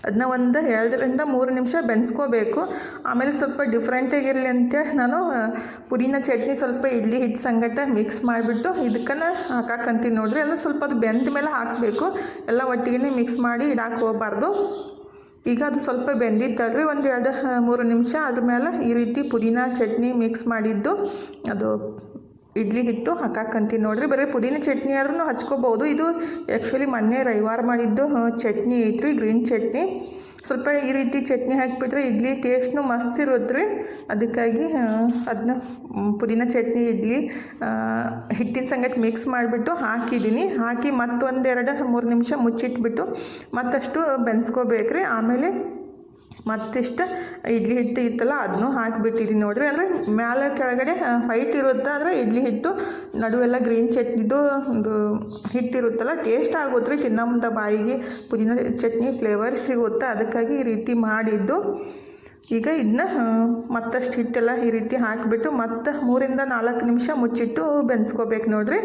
ಅದನ್ನ ಒಂದು ಎರಡರಿಂದ ಮೂರು ನಿಮಿಷ ಬೆನ್ಸ್ಕೋಬೇಕು. ಆಮೇಲೆ ಸ್ವಲ್ಪ ಡಿಫ್ರೆಂಟಾಗಿರಲಿ ಅಂತ ನಾನು ಪುದೀನ ಚಟ್ನಿ ಸ್ವಲ್ಪ ಇಡ್ಲಿ ಹಿಟ್ಟು ಸಂಗಟ ಮಿಕ್ಸ್ ಮಾಡಿಬಿಟ್ಟು ಇದಕ್ಕನ್ನು ಹಾಕಾಕಂತೀನಿ ನೋಡ್ರಿ. ಎಲ್ಲ ಸ್ವಲ್ಪ ಅದು ಬೆಂದ ಮೇಲೆ ಹಾಕಬೇಕು. ಎಲ್ಲ ಒಟ್ಟಿಗೆ ಮಿಕ್ಸ್ ಮಾಡಿ ಇಡಾಕೆ ಹೋಗಬಾರ್ದು. ಈಗ ಅದು ಸ್ವಲ್ಪ ಬೆಂದಿತ್ತಲ್ರಿ, ಒಂದು ಎರಡು ಮೂರು ನಿಮಿಷ. ಅದ್ರ ಮೇಲೆ ಈ ರೀತಿ ಪುದೀನ ಚಟ್ನಿ ಮಿಕ್ಸ್ ಮಾಡಿದ್ದು, ಅದು ಇಡ್ಲಿ ಹಿಟ್ಟು ಹಾಕಾಕಂತೀನಿ ನೋಡ್ರಿ, ಬರೀ ಪುದೀನ ಚಟ್ನಿ ಆದ್ರೂ ಹಚ್ಕೋಬೋದು. ಇದು ಆ್ಯಕ್ಚುಲಿ ಮೊನ್ನೆ ರವಿವಾರ ಮಾಡಿದ್ದು ಚಟ್ನಿ ಐತ್ರಿ ಗ್ರೀನ್ ಚಟ್ನಿ. ಸ್ವಲ್ಪ ಈ ರೀತಿ ಚಟ್ನಿ ಹಾಕಿಬಿಟ್ರೆ ಇಡ್ಲಿ ಟೇಸ್ಟ್ನು ಮಸ್ತ್ ಇರುತ್ತೆ ಅದಕ್ಕಾಗಿ ಅದನ್ನ ಪುದೀನ ಚಟ್ನಿ, ಇಡ್ಲಿ ಹಿಟ್ಟಿನ ಸಂಗಟ ಮಿಕ್ಸ್ ಮಾಡಿಬಿಟ್ಟು ಹಾಕಿದ್ದೀನಿ. ಹಾಕಿ ಮತ್ತೊಂದೆರಡು ಮೂರು ನಿಮಿಷ ಮುಚ್ಚಿಟ್ಬಿಟ್ಟು ಮತ್ತಷ್ಟು ಬೆನ್ಸ್ಕೋಬೇಕ್ರಿ. ಆಮೇಲೆ ಮತ್ತಿಷ್ಟು ಇಡ್ಲಿ ಹಿಟ್ಟು ಇತ್ತಲ್ಲ ಅದನ್ನು ಹಾಕಿಬಿಟ್ಟಿದ್ದೀನಿ ನೋಡಿರಿ. ಅಂದರೆ ಮೇಲೆ ಕೆಳಗಡೆ ವೈಟ್ ಇರುತ್ತೆ? ಆದರೆ ಇಡ್ಲಿ ಹಿಟ್ಟು ನಡುವೆಲ್ಲ ಗ್ರೀನ್ ಚಟ್ನಿದು ಒಂದು ಹಿಟ್ಟಿರುತ್ತಲ್ಲ ಟೇಸ್ಟ್ ಆಗುತ್ತೆ ರೀ ತಿನ್ನೋ ಮುಂದೆ ಬಾಯಿಗೆ ಪುದೀನ ಚಟ್ನಿ ಫ್ಲೇವರ್ ಸಿಗುತ್ತೆ. ಅದಕ್ಕಾಗಿ ಈ ರೀತಿ ಮಾಡಿದ್ದು. ಈಗ ಇದನ್ನ ಮತ್ತಷ್ಟು ಹಿಟ್ಟೆಲ್ಲ ಈ ರೀತಿ ಹಾಕಿಬಿಟ್ಟು ಮತ್ತೆ ಮೂರಿಂದ ನಾಲ್ಕು ನಿಮಿಷ ಮುಚ್ಚಿಟ್ಟು ಬೆನ್ಸ್ಕೋಬೇಕು ನೋಡ್ರಿ.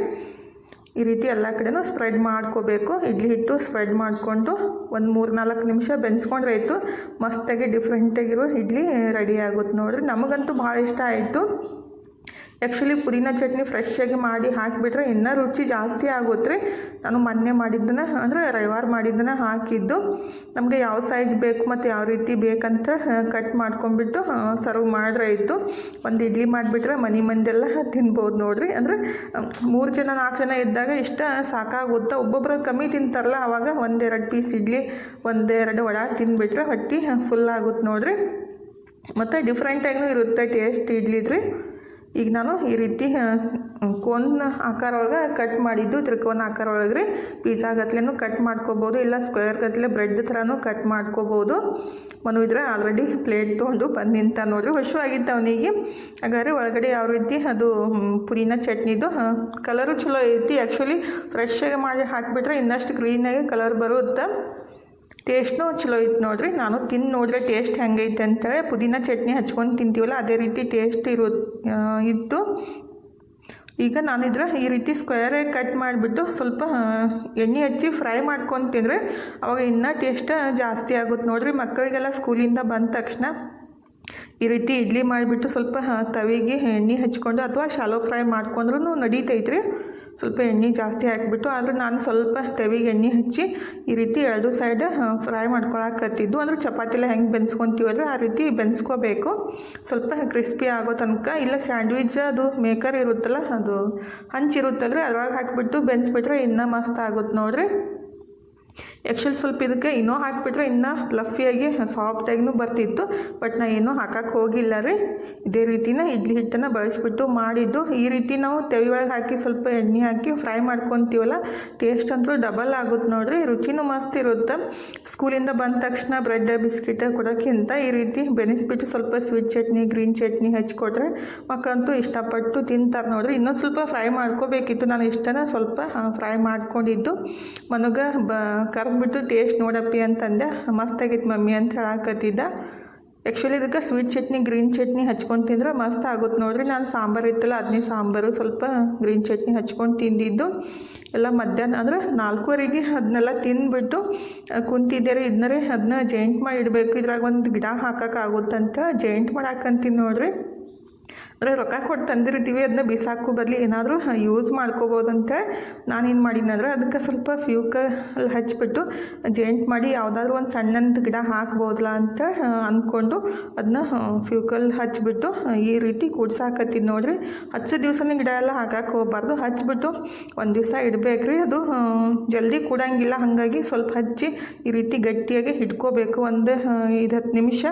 ಈ ರೀತಿ ಎಲ್ಲ ಕಡೆನೂ ಸ್ಪ್ರೆಡ್ ಮಾಡ್ಕೋಬೇಕು. ಇಡ್ಲಿ ಹಿಟ್ಟು ಸ್ಪ್ರೆಡ್ ಮಾಡಿಕೊಂಡು ಒಂದು ಮೂರು ನಾಲ್ಕು ನಿಮಿಷ ಬೆನ್ಸ್ಕೊಂಡ್ರೆ ಆಯಿತು. ಮಸ್ತಾಗಿ ಡಿಫ್ರೆಂಟಾಗಿರೋ ಇಡ್ಲಿ ರೆಡಿ ಆಗುತ್ತೆ ನೋಡಿರಿ. ನಮಗಂತೂ ಭಾಳ ಇಷ್ಟ ಆಯಿತು. ಆ್ಯಕ್ಚುಲಿ ಪುದೀನ ಚಟ್ನಿ ಫ್ರೆಶ್ಶಾಗಿ ಮಾಡಿ ಹಾಕಿಬಿಟ್ರೆ ಇನ್ನೂ ರುಚಿ ಜಾಸ್ತಿ ಆಗುತ್ತೆ ರೀ ನಾನು ಮೊನ್ನೆ ಮಾಡಿದ್ದನ್ನು, ಅಂದರೆ ರವಿವಾರ ಮಾಡಿದ್ದನ್ನು ಹಾಕಿದ್ದು. ನಮಗೆ ಯಾವ ಸೈಜ್ ಬೇಕು ಮತ್ತು ಯಾವ ರೀತಿ ಬೇಕಂತ ಕಟ್ ಮಾಡ್ಕೊಂಡ್ಬಿಟ್ಟು ಸರ್ವ್ ಮಾಡ್ರೆ ಇತ್ತು ಒಂದು ಇಡ್ಲಿ ಮಾಡಿಬಿಟ್ರೆ ಮನೆ ಮಂದೆಲ್ಲ ತಿನ್ಬೋದು ನೋಡ್ರಿ. ಅಂದರೆ ಮೂರು ಜನ ನಾಲ್ಕು ಜನ ಇದ್ದಾಗ ಇಷ್ಟ ಸಾಕಾಗುತ್ತೆ. ಒಬ್ಬೊಬ್ಬರು ಕಮ್ಮಿ ತಿಂತಾರಲ್ಲ ಆವಾಗ ಒಂದೆರಡು ಪೀಸ್ ಇಡ್ಲಿ, ಒಂದೆರಡು ವಡ ತಿನ್ಬಿಟ್ರೆ ಹೊಟ್ಟೆ ಫುಲ್ ಆಗುತ್ತೆ ನೋಡ್ರಿ. ಮತ್ತು ಡಿಫ್ರೆಂಟಾಗಿ ಇರುತ್ತೆ ಟೇಸ್ಟ್ ಇಡ್ಲಿದ್ರಿ. ಈಗ ನಾನು ಈ ರೀತಿ ಕೋನ್ ಆಕಾರ ಒಳಗೆ ಕಟ್ ಮಾಡಿದ್ದು, ತ್ರಿಕೋನ ಆಕಾರ ಒಳಗೆ ಪಿಜ್ಜಾ ಗತ್ಲೆನೂ ಕಟ್ ಮಾಡ್ಕೋಬೋದು, ಇಲ್ಲ ಸ್ಕ್ವೇರ್ ಗತ್ಲೆ ಬ್ರೆಡ್ ಥರನೂ ಕಟ್ ಮಾಡ್ಕೋಬೋದು. ಮನು ಇದ್ರೆ ಆಲ್ರೆಡಿ ಪ್ಲೇಟ್ ತೊಗೊಂಡು ಬಂದು ನಿಂತ ನೋಡ್ರಿ. ಹಶು ಆಗಿತ್ತು ಅವನಿಗೆ. ಹಾಗಾದ್ರೆ ಒಳಗಡೆ ಯಾವ ರೀತಿ ಅದು ಪುದೀನ ಚಟ್ನಿದು ಕಲರು ಚಲೋ ಐತಿ. ಆ್ಯಕ್ಚುಲಿ ಫ್ರೆಶ್ಶಾಗಿ ಮಾಡಿ ಹಾಕಿಬಿಟ್ರೆ ಇನ್ನಷ್ಟು ಗ್ರೀನಾಗಿ ಕಲರ್ ಬರುತ್ತೆ. ಟೇಸ್ಟ್ನು ಚಲೋ ಐತೆ ನೋಡ್ರಿ. ನಾನು ತಿಂದು ನೋಡಿದ್ರೆ ಟೇಸ್ಟ್ ಹೆಂಗೈತೆ ಅಂತೇಳಿ ಪುದೀನ ಚಟ್ನಿ ಹಚ್ಕೊಂಡು ತಿಂತೀವಲ್ಲ, ಅದೇ ರೀತಿ ಟೇಸ್ಟ್ ಇರೋ ಇತ್ತು ಈಗ ನಾನಿದ್ರೆ ಈ ರೀತಿ ಸ್ಕ್ವೇರೇ ಕಟ್ ಮಾಡಿಬಿಟ್ಟು ಸ್ವಲ್ಪ ಎಣ್ಣೆ ಹಚ್ಚಿ ಫ್ರೈ ಮಾಡ್ಕೊಂಡು ತಿಂದರೆ ಅವಾಗ ಇನ್ನೂ ಟೇಸ್ಟ್ ಜಾಸ್ತಿ ಆಗುತ್ತೆ ನೋಡ್ರಿ. ಮಕ್ಕಳಿಗೆಲ್ಲ ಸ್ಕೂಲಿಂದ ಬಂದ ತಕ್ಷಣ ಈ ರೀತಿ ಇಡ್ಲಿ ಮಾಡಿಬಿಟ್ಟು ಸ್ವಲ್ಪ ತವಿಗೆ ಎಣ್ಣೆ ಹಚ್ಕೊಂಡು ಅಥವಾ ಶಾಲೋ ಫ್ರೈ ಮಾಡ್ಕೊಂಡ್ರೂ ನಡೀತೈತ್ರಿ. ಸ್ವಲ್ಪ ಎಣ್ಣೆ ಜಾಸ್ತಿ ಹಾಕಿಬಿಟ್ಟು ಆದರೆ ನಾನು ಸ್ವಲ್ಪ ತೆವಿಗೆ ಎಣ್ಣೆ ಹಚ್ಚಿ ಈ ರೀತಿ ಎರಡು ಸೈಡ್ ಫ್ರೈ ಮಾಡ್ಕೊಳಕತ್ತಿದ್ದು. ಅಂದ್ರೆ ಚಪಾತಿಲ್ಲ ಹೆಂಗೆ ಬೆನ್ಸ್ಕೊತೀವಲ್ಲ ಆ ರೀತಿ ಬೆನ್ಸ್ಕೋಬೇಕು. ಸ್ವಲ್ಪ ಕ್ರಿಸ್ಪಿ ಆಗೋ ತನಕ ಇಲ್ಲ ಸ್ಯಾಂಡ್ವಿಚ್ ಅದು ಮೇಕರ್ ಇರುತ್ತಲ್ಲ, ಅದು ಹಂಚಿರುತ್ತಲ್ರಿ ಅದ್ರೊಳಗೆ ಹಾಕಿಬಿಟ್ಟು ಬೆನ್ಸ್ಬಿಟ್ರೆ ಇನ್ನೂ ಮಸ್ತ್ ಆಗುತ್ತೆ ನೋಡ್ರಿ. ಆ್ಯಕ್ಚುಲಿ ಸ್ವಲ್ಪ ಇದಕ್ಕೆ ಇನ್ನೂ ಹಾಕಿಬಿಟ್ರೆ ಇನ್ನೂ ಫ್ಲಫಿಯಾಗಿ ಸಾಫ್ಟಾಗಿನೂ ಬರ್ತಿತ್ತು ಬಟ್ ನಾ ಏನೂ ಹಾಕಕ್ಕೆ ಹೋಗಿಲ್ಲ ರೀ. ಇದೇ ರೀತಿನ ಇಡ್ಲಿ ಹಿಟ್ಟನ್ನು ಬಳಸಿಬಿಟ್ಟು ಮಾಡಿದ್ದು. ಈ ರೀತಿ ನಾವು ತೆವಿ ಒಳಗೆ ಹಾಕಿ ಸ್ವಲ್ಪ ಎಣ್ಣೆ ಹಾಕಿ ಫ್ರೈ ಮಾಡ್ಕೊತೀವಲ್ಲ ಟೇಸ್ಟ್ ಅಂತೂ ಡಬಲ್ ಆಗುತ್ತೆ ನೋಡಿರಿ. ರುಚಿನೂ ಮಸ್ತ್ ಇರುತ್ತೆ. ಸ್ಕೂಲಿಂದ ಬಂದ ತಕ್ಷಣ ಬ್ರೆಡ್, ಬಿಸ್ಕಿಟ್ ಕೊಡೋಕ್ಕಿಂತ ಈ ರೀತಿ ಬೆನಿಸ್ಬಿಟ್ಟು ಸ್ವಲ್ಪ ಸ್ವೀಟ್ ಚಟ್ನಿ ಗ್ರೀನ್ ಚಟ್ನಿ ಹಚ್ಕೊಟ್ರೆ ಮಕ್ಕಳಂತೂ ಇಷ್ಟಪಟ್ಟು ತಿಂತಾರೆ ನೋಡ್ರಿ. ಇನ್ನೂ ಸ್ವಲ್ಪ ಫ್ರೈ ಮಾಡ್ಕೋಬೇಕಿತ್ತು. ನಾನು ಇಷ್ಟನ ಸ್ವಲ್ಪ ಫ್ರೈ ಮಾಡ್ಕೊಂಡಿದ್ದು. ಮನಗ ಬ ಕರೆದ್ಬಿಟ್ಟು ಟೇಸ್ಟ್ ನೋಡಪ್ಪಿ ಅಂತಂದೆ. ಮಸ್ತಾಗಿತ್ತು ಮಮ್ಮಿ ಅಂತ ಹೇಳಾಕತ್ತಿದ್ದ. ಆ್ಯಕ್ಚುಲಿ ಇದಕ್ಕೆ ಸ್ವೀಟ್ ಚಟ್ನಿ ಗ್ರೀನ್ ಚಟ್ನಿ ಹಚ್ಕೊಂಡು ತಿಂದ್ರೆ ಮಸ್ತ್ ಆಗುತ್ತೆ ನೋಡಿರಿ. ನಾನು ಸಾಂಬಾರು ಇತ್ತಲ್ಲ ಅದನ್ನೇ ಸಾಂಬಾರು ಸ್ವಲ್ಪ ಗ್ರೀನ್ ಚಟ್ನಿ ಹಚ್ಕೊಂಡು ತಿಂದಿದ್ದು. ಎಲ್ಲ ಮಧ್ಯಾಹ್ನ ಅಂದ್ರೆ ನಾಲ್ಕೂವರೆಗೆ ಅದನ್ನೆಲ್ಲ ತಿಂದ್ಬಿಟ್ಟು ಕುಂತಿದ್ದೆ ರೀ ಅದನ್ನ ಜೈಂಟ್ ಮಾಡಿ ಇಡಬೇಕು ಇದ್ರಾಗ ಒಂದು ಗಿಡ ಹಾಕೋಕ್ಕಾಗುತ್ತಂತ ಜೈಂಟ್ ಮಾಡಾಕಂತೀನಿ ನೋಡ್ರಿ. ಅಂದರೆ ರೊಕ್ಕ ಕೊಟ್ಟು ತಂದಿರ್ತೀವಿ ಅದನ್ನ ಬಿಸಾಕು ಬದಲಿ ಏನಾದರೂ ಯೂಸ್ ಮಾಡ್ಕೋಬೋದಂತ ನಾನೇನು ಮಾಡಿದ್ನಂದ್ರೆ ಅದಕ್ಕೆ ಸ್ವಲ್ಪ ಫ್ಯೂಕಲ್ ಹಚ್ಚಿಬಿಟ್ಟು ಜೇಂಟ್ ಮಾಡಿ ಯಾವುದಾದ್ರೂ ಒಂದು ಸಣ್ಣಂತ ಗಿಡ ಹಾಕ್ಬೋದಲ್ಲ ಅಂತ ಅಂದ್ಕೊಂಡು ಅದನ್ನ ಫ್ಯೂಕಲ್ ಹಚ್ಚಿಬಿಟ್ಟು ಈ ರೀತಿ ಕೂಡ್ಸಾಕತ್ತಿದ್ದು ನೋಡಿರಿ. ಹಚ್ಚೋ ದಿವಸನೇ ಗಿಡ ಎಲ್ಲ ಹಾಕಕ್ಕೆ ಹೋಗ್ಬಾರ್ದು. ಹಚ್ಚಿಬಿಟ್ಟು ಒಂದು ದಿವಸ ಇಡಬೇಕ್ರಿ. ಅದು ಜಲ್ದಿ ಕೂಡಂಗಿಲ್ಲ. ಹಾಗಾಗಿ ಸ್ವಲ್ಪ ಹಚ್ಚಿ ಈ ರೀತಿ ಗಟ್ಟಿಯಾಗಿ ಹಿಡ್ಕೋಬೇಕು. ಒಂದು ಐದು ಹತ್ತು ನಿಮಿಷ.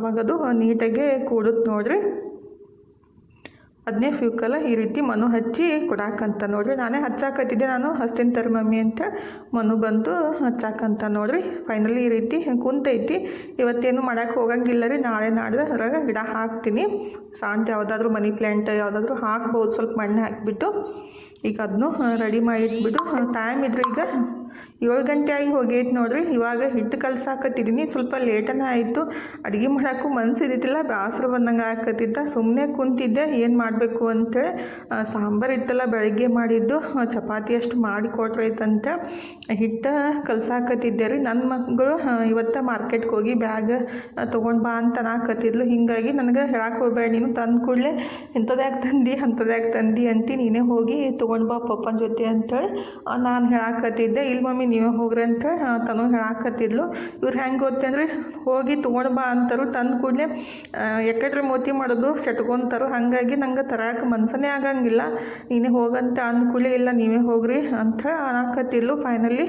ಅವಾಗದು ನೀಟಾಗಿ ಕೂಡುತ್ತೆ ನೋಡ್ರಿ. ಅದನ್ನೇ ಫ್ಯೂಕಲ್ಲ ಈ ರೀತಿ ಮನು ಹಚ್ಚಿ ಕೊಡಾಕಂತ ನೋಡ್ರಿ. ನಾನೇ ಹಚ್ಚಾಕತ್ತಿದ್ದೆ ನಾನು, ಹಚ್ತೀನಿ ತರ ಮಮ್ಮಿ ಅಂತ ಮನು ಬಂದು ಹಚ್ಚಾಕಂತ ನೋಡ್ರಿ. ಫೈನಲಿ ಈ ರೀತಿ ಕುಂತೈತಿ. ಇವತ್ತೇನು ಮಾಡೋಕ್ಕೆ ಹೋಗಂಗಿಲ್ಲ ರೀ. ನಾಳೆ ನಾಡಿದ್ರೆ ಅದ್ರಾಗ ಗಿಡ ಹಾಕ್ತೀನಿ. ಸಾಂತ ಯಾವುದಾದ್ರೂ ಮನಿ ಪ್ಲ್ಯಾಂಟ್ ಯಾವುದಾದ್ರೂ ಹಾಕ್ಬೋದು. ಸ್ವಲ್ಪ ಮಣ್ಣು ಹಾಕಿಬಿಟ್ಟು ಈಗ ಅದನ್ನು ರೆಡಿ ಮಾಡಿ ಇಟ್ಬಿಟ್ಟು ಟೈಮ್ ಇದ್ರೆ ಈಗ ಏಳು ಗಂಟೆ ಆಗಿ ಹೋಗೈತೆ ನೋಡ್ರಿ. ಇವಾಗ ಹಿಟ್ಟು ಕಲ್ಸಾಕತ್ತಿದ್ದೀನಿ ಸ್ವಲ್ಪ ಲೇಟನ ಆಯಿತು. ಅಡುಗೆ ಮಾಡೋಕ್ಕೂ ಮನ್ಸಿದ್ದಿತ್ತಿಲ್ಲ ಬೇಸರ ಬಂದಂಗೆ ಹಾಕತ್ತಿದ್ದ ಸುಮ್ಮನೆ ಕುಂತಿದ್ದೆ. ಏನು ಮಾಡಬೇಕು ಅಂತೇಳಿ ಸಾಂಬಾರು ಇತ್ತಲ್ಲ ಬೆಳಗ್ಗೆ ಮಾಡಿದ್ದು. ಚಪಾತಿ ಅಷ್ಟು ಮಾಡಿ ಕೊಟ್ರೈತಂತ. ಹಿಟ್ಟು ಕಲ್ಸಾಕತ್ತಿದ್ದೆ ರೀ. ನನ್ನ ಮಗಳು ಇವತ್ತು ಮಾರ್ಕೆಟ್ಗೆ ಹೋಗಿ ಬ್ಯಾಗ್ ತೊಗೊಂಡು ಬಾ ಅಂತ ಹಾಕತ್ತಿದ್ಲು ಹೀಗಾಗಿ ನನಗೆ ಹೇಳಕ್ಕೆ ಹೋಗ್ಬೇಡ. ನೀನು ತಂದು ಕೂಡಲೇ ಇಂಥದ್ಯಾಕೆ ತಂದು, ಅಂಥದ್ಯಾಕೆ ತಂದು ಅಂತ. ನೀನೇ ಹೋಗಿ ತೊಗೊಂಡು ಬಾ ಪಪ್ಪನ ಜೊತೆ ಅಂತೇಳಿ ನಾನು ಹೇಳಾಕತ್ತಿದ್ದೆ. ಇಲ್ಲಿ ಮಮ್ಮಿ ನೀವೇ ಹೋಗ್ರಂತ ತನಗೆ ತನು ಹೇಳಾಕತ್ತಿದ್ಲು. ಇವ್ರು ಹೆಂಗೆ ಗೊತ್ತೆ ಅಂದರೆ, ಹೋಗಿ ತೊಗೊಂಡು ಬಾ ಅಂತಾರು. ತಂದು ಕೂಡಲೇ ಎಕ್ಕಡ್ರೆ ಮೋತಿ ಮಾಡೋದು ಸೆಟ್ಕೊಂತಾರು, ಹಾಗಾಗಿ ನಂಗೆ ತರಕ್ಕೆ ಮನ್ಸನೇ ಆಗಂಗಿಲ್ಲ. ನೀನೇ ಹೋಗಂತ ಅಂದ ಕೂಡಲೇ, ಇಲ್ಲ ನೀವೇ ಹೋಗ್ರಿ ಅಂತ ಅನ್ನಕತ್ತಿದ್ಲು ಫೈನಲಿ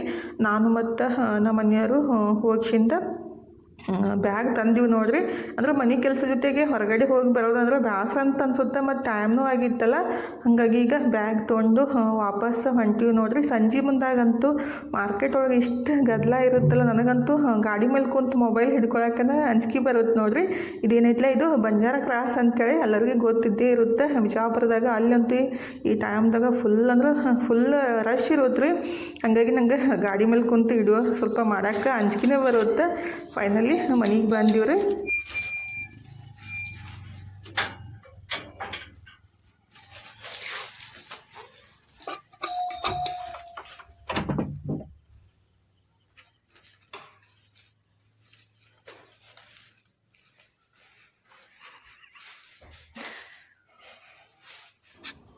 ನಾನು ಮತ್ತು ನಮ್ಮ ಮನೆಯವರು ಹೋಗ್ಸಿಂದ ಬ್ಯಾಗ್ ತಂದೀವಿ ನೋಡ್ರಿ. ಅಂದ್ರೆ ಮನೆ ಕೆಲಸ ಜೊತೆಗೆ ಹೊರಗಡೆ ಹೋಗಿ ಬರೋದಂದ್ರೆ ಬ್ಯಾಸರ ಅಂತ ಅನ್ಸುತ್ತೆ, ಮತ್ತು ಟೈಮ್ನೂ ಆಗಿತ್ತಲ್ಲ. ಹಾಗಾಗಿ ಈಗ ಬ್ಯಾಗ್ ತೊಗೊಂಡು ವಾಪಸ್ ಹೊಂಟೀವಿ ನೋಡ್ರಿ. ಸಂಜೆ ಮುಂದಾಗಂತೂ ಮಾರ್ಕೆಟ್ ಒಳಗೆ ಇಷ್ಟು ಗದ್ದಲ ಇರುತ್ತಲ್ಲ, ನನಗಂತೂ ಗಾಡಿ ಮೇಲೆ ಕುಂತು ಮೊಬೈಲ್ ಹಿಡ್ಕೊಳಕನ ಅಂಜಿಕೆ ಬರುತ್ತೆ ನೋಡ್ರಿ. ಇದೇನೈತಲ್ಲ ಇದು? ಬಂಜಾರ ಕ್ರಾಸ್ ಅಂತೇಳಿ ಎಲ್ಲರಿಗೂ ಗೊತ್ತಿದ್ದೇ ಇರುತ್ತೆ. ಬಿಜಾಪುರದಾಗ ಅಲ್ಲಂತೂ ಈ ಟೈಮ್ದಾಗ ಫುಲ್ ಅಂದ್ರೆ ಫುಲ್ ರಶ್ ಇರುತ್ತೆ ರೀ ಹಾಗಾಗಿ ನಂಗೆ ಗಾಡಿ ಮೇಲೆ ಕುಂತು ಇಡುವ ಸ್ವಲ್ಪ ಮಾಡಕ್ಕೆ ಅಂಜಿಕೆನೇ ಬರುತ್ತೆ. ಫೈನಲಿ ಮನೆಗೆ ಬಂದೀವಿ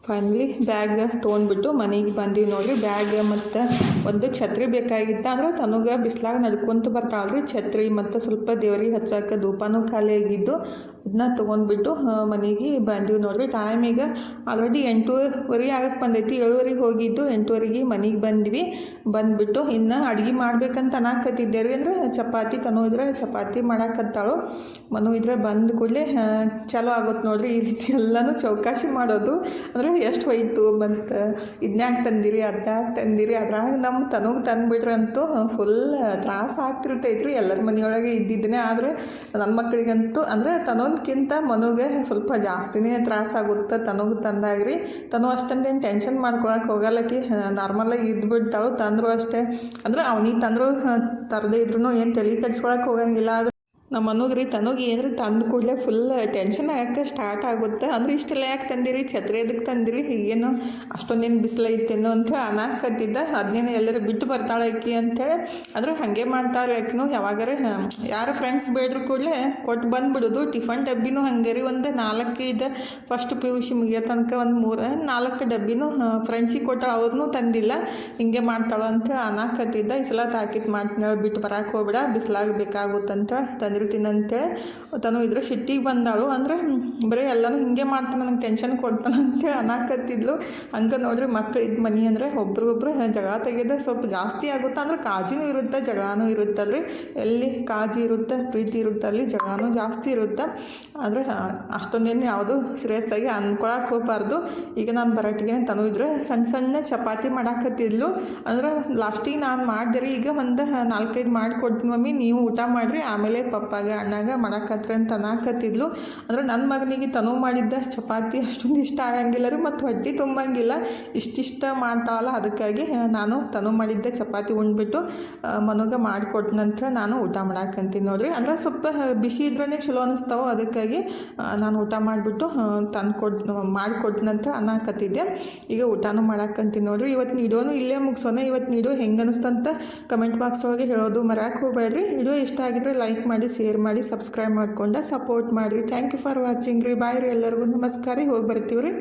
ಫೈನಲಿ ಬ್ಯಾಗ್ ತೊಗೊಂಡ್ಬಿಟ್ಟು ಮನೆಗೆ ಬಂದೀವಿ ನೋಡಿರಿ. ಬ್ಯಾಗ್ ಮತ್ತು ಒಂದು ಛತ್ರಿ ಬೇಕಾಗಿತ್ತು. ಅಂದ್ರೆ ತನಗೆ ಬಿಸ್ಲಾಗ ನಡ್ಕೊಂತ ಬರ್ತಾಳ್ರಿ. ಛತ್ರಿ ಮತ್ತು ಸ್ವಲ್ಪ ದೇವ್ರಿಗೆ ಹಚ್ಚಕ್ಕೆ ಧೂಪನೂ ಖಾಲಿ ಆಗಿದ್ದು ಅದನ್ನ ತೊಗೊಂಡ್ಬಿಟ್ಟು ಮನೆಗೆ ಬಂದೀವಿ. ನೋಡ್ರಿ ಟೈಮ್ ಈಗ ಆಲ್ರೆಡಿ ಎಂಟೂವರೆ ಆಗಕ್ಕೆ ಬಂದೈತಿ. ಏಳುವರೆಗೆ ಹೋಗಿದ್ದು, ಎಂಟೂವರೆಗೆ ಮನೆಗೆ ಬಂದ್ವಿ. ಬಂದ್ಬಿಟ್ಟು ಇನ್ನು ಅಡುಗೆ ಮಾಡ್ಬೇಕಂತ ಅನ್ನಕತ್ತಿದ್ದೆ ರೀ. ಅಂದ್ರೆ ಚಪಾತಿ ತನು ಇದ್ರೆ, ಚಪಾತಿ ಮಾಡಾಕತ್ತಾಳು. ಮನು ಇದ್ರೆ ಬಂದ ಕೂಡಲೇ ಚಲೋ ಆಗುತ್ತೆ ನೋಡ್ರಿ. ಈ ರೀತಿ ಎಲ್ಲನೂ ಚೌಕಾಶಿ ಮಾಡೋದು ಅಂದ್ರೆ ಎಷ್ಟು ಹೋಯ್ತು. ಮತ್ತು ಇದನ್ಯಾಕೆ ತಂದಿರಿ ಅದ್ಯಾಕೆ ತಂದಿರಿ. ಅದ್ರಾಗ ನಮ್ಮ ತನಗೆ ತಂದುಬಿಟ್ರಂತೂ ಫುಲ್ ತ್ರಾಸ ಆಗ್ತಿರ್ತೈತ್ರಿ. ಎಲ್ಲರ ಮನೆಯೊಳಗೆ ಇದ್ದಿದ್ದನೇ ಆದರೆ ನನ್ನ ಮಕ್ಕಳಿಗಂತೂ ಅಂದರೆ ತನೋದ್ಕಿಂತ ಮನುಗೆ ಸ್ವಲ್ಪ ಜಾಸ್ತಿನೇ ತ್ರಾಸಾಗುತ್ತೆ ತನಗೆ ತಂದಾಗ್ರಿ. ತನು ಅಷ್ಟೊಂದೇನು ಟೆನ್ಷನ್ ಮಾಡ್ಕೊಳಕ್ಕೆ ಹೋಗಲ್ಲಕಿ ನಾರ್ಮಲಾಗಿ ಇದ್ಬಿಡ್ತಾಳು. ತಂದರು ಅಷ್ಟೇ. ಅಂದ್ರೆ ಅವ್ನಿಗೆ ತಂದರು ತರದೇ ಇದ್ರೂ ಏನು ತಲೆ ಕೆಡ್ಸ್ಕೊಳಕ್ಕೆ ಹೋಗಂಗಿಲ್ಲ. ನಮ್ಮ ಮನೋಗ್ರಿ ತನಗೆ ಏನ್ರಿ ತಂದು ಕೂಡಲೇ ಫುಲ್ ಟೆನ್ಷನ್ ಆಗಕ್ಕೆ ಸ್ಟಾರ್ಟ್ ಆಗುತ್ತೆ. ಅಂದ್ರೆ ಇಷ್ಟೆಲ್ಲ ಯಾಕೆ ತಂದಿರಿ? ಛತ್ರಿ ಎದಕ್ಕೆ ತಂದಿರಿ? ಏನು ಅಷ್ಟೊಂದೇನು ಬಿಸಿಲು ಐತೇನೋ ಅಂತ ಅನಾಕತ್ತಿದ್ದ. ಅದನ್ನೇನು ಎಲ್ಲರೂ ಬಿಟ್ಟು ಬರ್ತಾಳೆ ಅಕ್ಕಿ ಅಂತೇಳಿ ಅಂದ್ರೆ ಹಾಗೆ ಮಾಡ್ತಾರೆ ಆಕಿನೂ. ಯಾವಾಗಾರ ಯಾರು ಫ್ರೆಂಡ್ಸ್ ಬೇಡ್ರು ಕೂಡಲೇ ಕೊಟ್ಟು ಬಂದುಬಿಡೋದು. ಟಿಫನ್ ಡಬ್ಬಿನೂ ಹಂಗೆ ರೀ. ಒಂದು ನಾಲ್ಕೈದು ಫಸ್ಟ್ ಪಿ ಯು ಸಿ ಮುಗಿಯೋ ತನಕ ಒಂದು ಮೂರು, ನಾಲ್ಕು ಡಬ್ಬಿನೂ ಫ್ರೆಂಡ್ಸಿಗೆ ಕೊಟ್ಟು ಅವ್ರನ್ನೂ ತಂದಿಲ್ಲ. ಹಿಂಗೆ ಮಾಡ್ತಾಳೆ ಅಂತ ಅನಾಕತ್ತಿದ್ದ. ಈ ಸಲ ತಾಕಿತ್ ಮಾಡ್ತೀನಿ, ಬಿಟ್ಟು ಬರಕ್ಕೆ ಹೋಗ್ಬೇಡ. ಬಿಸಿಲಾಗ ಬೇಕಾಗುತ್ತಂತ ತಂದಿರ್ತೀನಿ ಅಂತೇಳಿ ತನು ಇದ್ರೆ ಸಿಟ್ಟಿಗೆ ಬಂದಾಳು. ಅಂದ್ರೆ, ಬರೀ ಎಲ್ಲನೂ ಹಿಂಗೆ ಮಾಡ್ತಾನೆ ನನಗೆ ಟೆನ್ಷನ್ ಕೊಡ್ತಾನೆ ಅಂತೇಳಿ ಅನ್ನಾಕತ್ತಿದ್ಲು ಹಂಗೆ ನೋಡ್ರಿ ಮಕ್ಳು ಇದ್ದ ಮನೆ ಅಂದರೆ ಒಬ್ರಿಗೊಬ್ರು ಜಗಳ ತೆಗೆದ್ರೆ ಸ್ವಲ್ಪ ಜಾಸ್ತಿ ಆಗುತ್ತೆ? ಅಂದ್ರೆ ಕಾಜಿನೂ ಇರುತ್ತೆ, ಜಗಳನೂ ಇರುತ್ತಲ್ರಿ ಎಲ್ಲಿ ಕಾಜಿ ಇರುತ್ತೆ, ಪ್ರೀತಿ ಇರುತ್ತೆ, ಅಲ್ಲಿ ಜಗಳನೂ ಜಾಸ್ತಿ ಇರುತ್ತೆ. ಆದರೆ ಅಷ್ಟೊಂದೇನು ಯಾವುದು ಸೀರಿಯಸ್ ಆಗಿ ಅನ್ಕೊಳಕ್ಕೆ ಹೋಗ್ಬಾರ್ದು. ಈಗ ನಾನು ಬರೋಟ್ಟಿಗೆ ತನು ಇದ್ರೆ ಸಣ್ಣ ಸಣ್ಣ ಚಪಾತಿ ಮಾಡಾಕತ್ತಿದ್ಲು. ಅಂದ್ರೆ ಲಾಸ್ಟಿಗೆ ನಾನು ಮಾಡಿದೆ ಈಗ ಒಂದು ನಾಲ್ಕೈದು ಮಾಡಿಕೊಡ್ತೀನಿ ಮಮ್ಮಿ, ನೀವು ಊಟ ಮಾಡಿರಿ. ಆಮೇಲೆ ಪಪ್ಪಾಗ ಅಣ್ಣಾಗ ಮಾಡಾಕತ್ರಿ ಅಂತ ಅನ್ನಕತ್ತಿದ್ಲು. ಅಂದ್ರೆ ನನ್ನ ಮಗನಿಗೆ ತನು ಮಾಡಿದ್ದ ಚಪಾತಿ ಅಷ್ಟೊಂದು ಇಷ್ಟ ಆಗಂಗಿಲ್ಲ ರೀ, ಮತ್ತು ಹೊಟ್ಟೆ ತುಂಬಂಗಿಲ್ಲ. ಇಷ್ಟಿಷ್ಟ ಮಾಡ್ತಾವಲ್ಲ ಅದಕ್ಕಾಗಿ ನಾನು ತನು ಮಾಡಿದ್ದ ಚಪಾತಿ ಉಂಡ್ಬಿಟ್ಟು ಮನೋಗ ಮಾಡಿಕೊಟ್ಟ ನಂತರ ನಾನು ಊಟ ಮಾಡಾಕಂತೀನಿ ನೋಡ್ರಿ. ಅಂದ್ರೆ ಸ್ವಲ್ಪ ಬಿಸಿ ಇದ್ರೇ ಚಲೋ ಅನಿಸ್ತಾವೆ, ಅದಕ್ಕಾಗಿ ನಾನು ಊಟ ಮಾಡಿಬಿಟ್ಟು ತಂದು ಕೊಟ್ಟು ಮಾಡಿಕೊಟ್ಟ ನಂತರ ಅನ್ನಕತ್ತಿದ್ದೆ. ಈಗ ಊಟನೂ ಮಾಡಾಕಂತೀನಿ ನೋಡ್ರಿ. ಇವತ್ತು ವಿಡಿಯೋನು ಇಲ್ಲೇ ಮುಗಿಸೋಣ ಇವತ್ತು ವಿಡಿಯೋ ಹೆಂಗೆ ಅನಿಸ್ತಂತ ಕಮೆಂಟ್ ಬಾಕ್ಸ್ ಒಳಗೆ ಹೇಳೋದು ಮರ್ಯಾಕೆ ಹೋಗ್ಬೇಡ್ರಿ. ವಿಡಿಯೋ ಇಷ್ಟ ಆಗಿದ್ರೆ ಲೈಕ್ ಮಾಡಿ ಶೇರ್ ಮಾಡಿ ಸಬ್ಸ್ಕ್ರೈಬ್ ಮಾಡ್ಕೊಂಡು ಸಪೋರ್ಟ್ ಮಾಡಿರಿ. ಥ್ಯಾಂಕ್ ಯು ಫಾರ್ ವಾಚಿಂಗ್ ರೀ. ಬಾಯ್ ರೀ ಎಲ್ಲರಿಗೂ. ನಮಸ್ಕಾರ ಹೋಗಿ ಬರ್ತೀವಿ ರೀ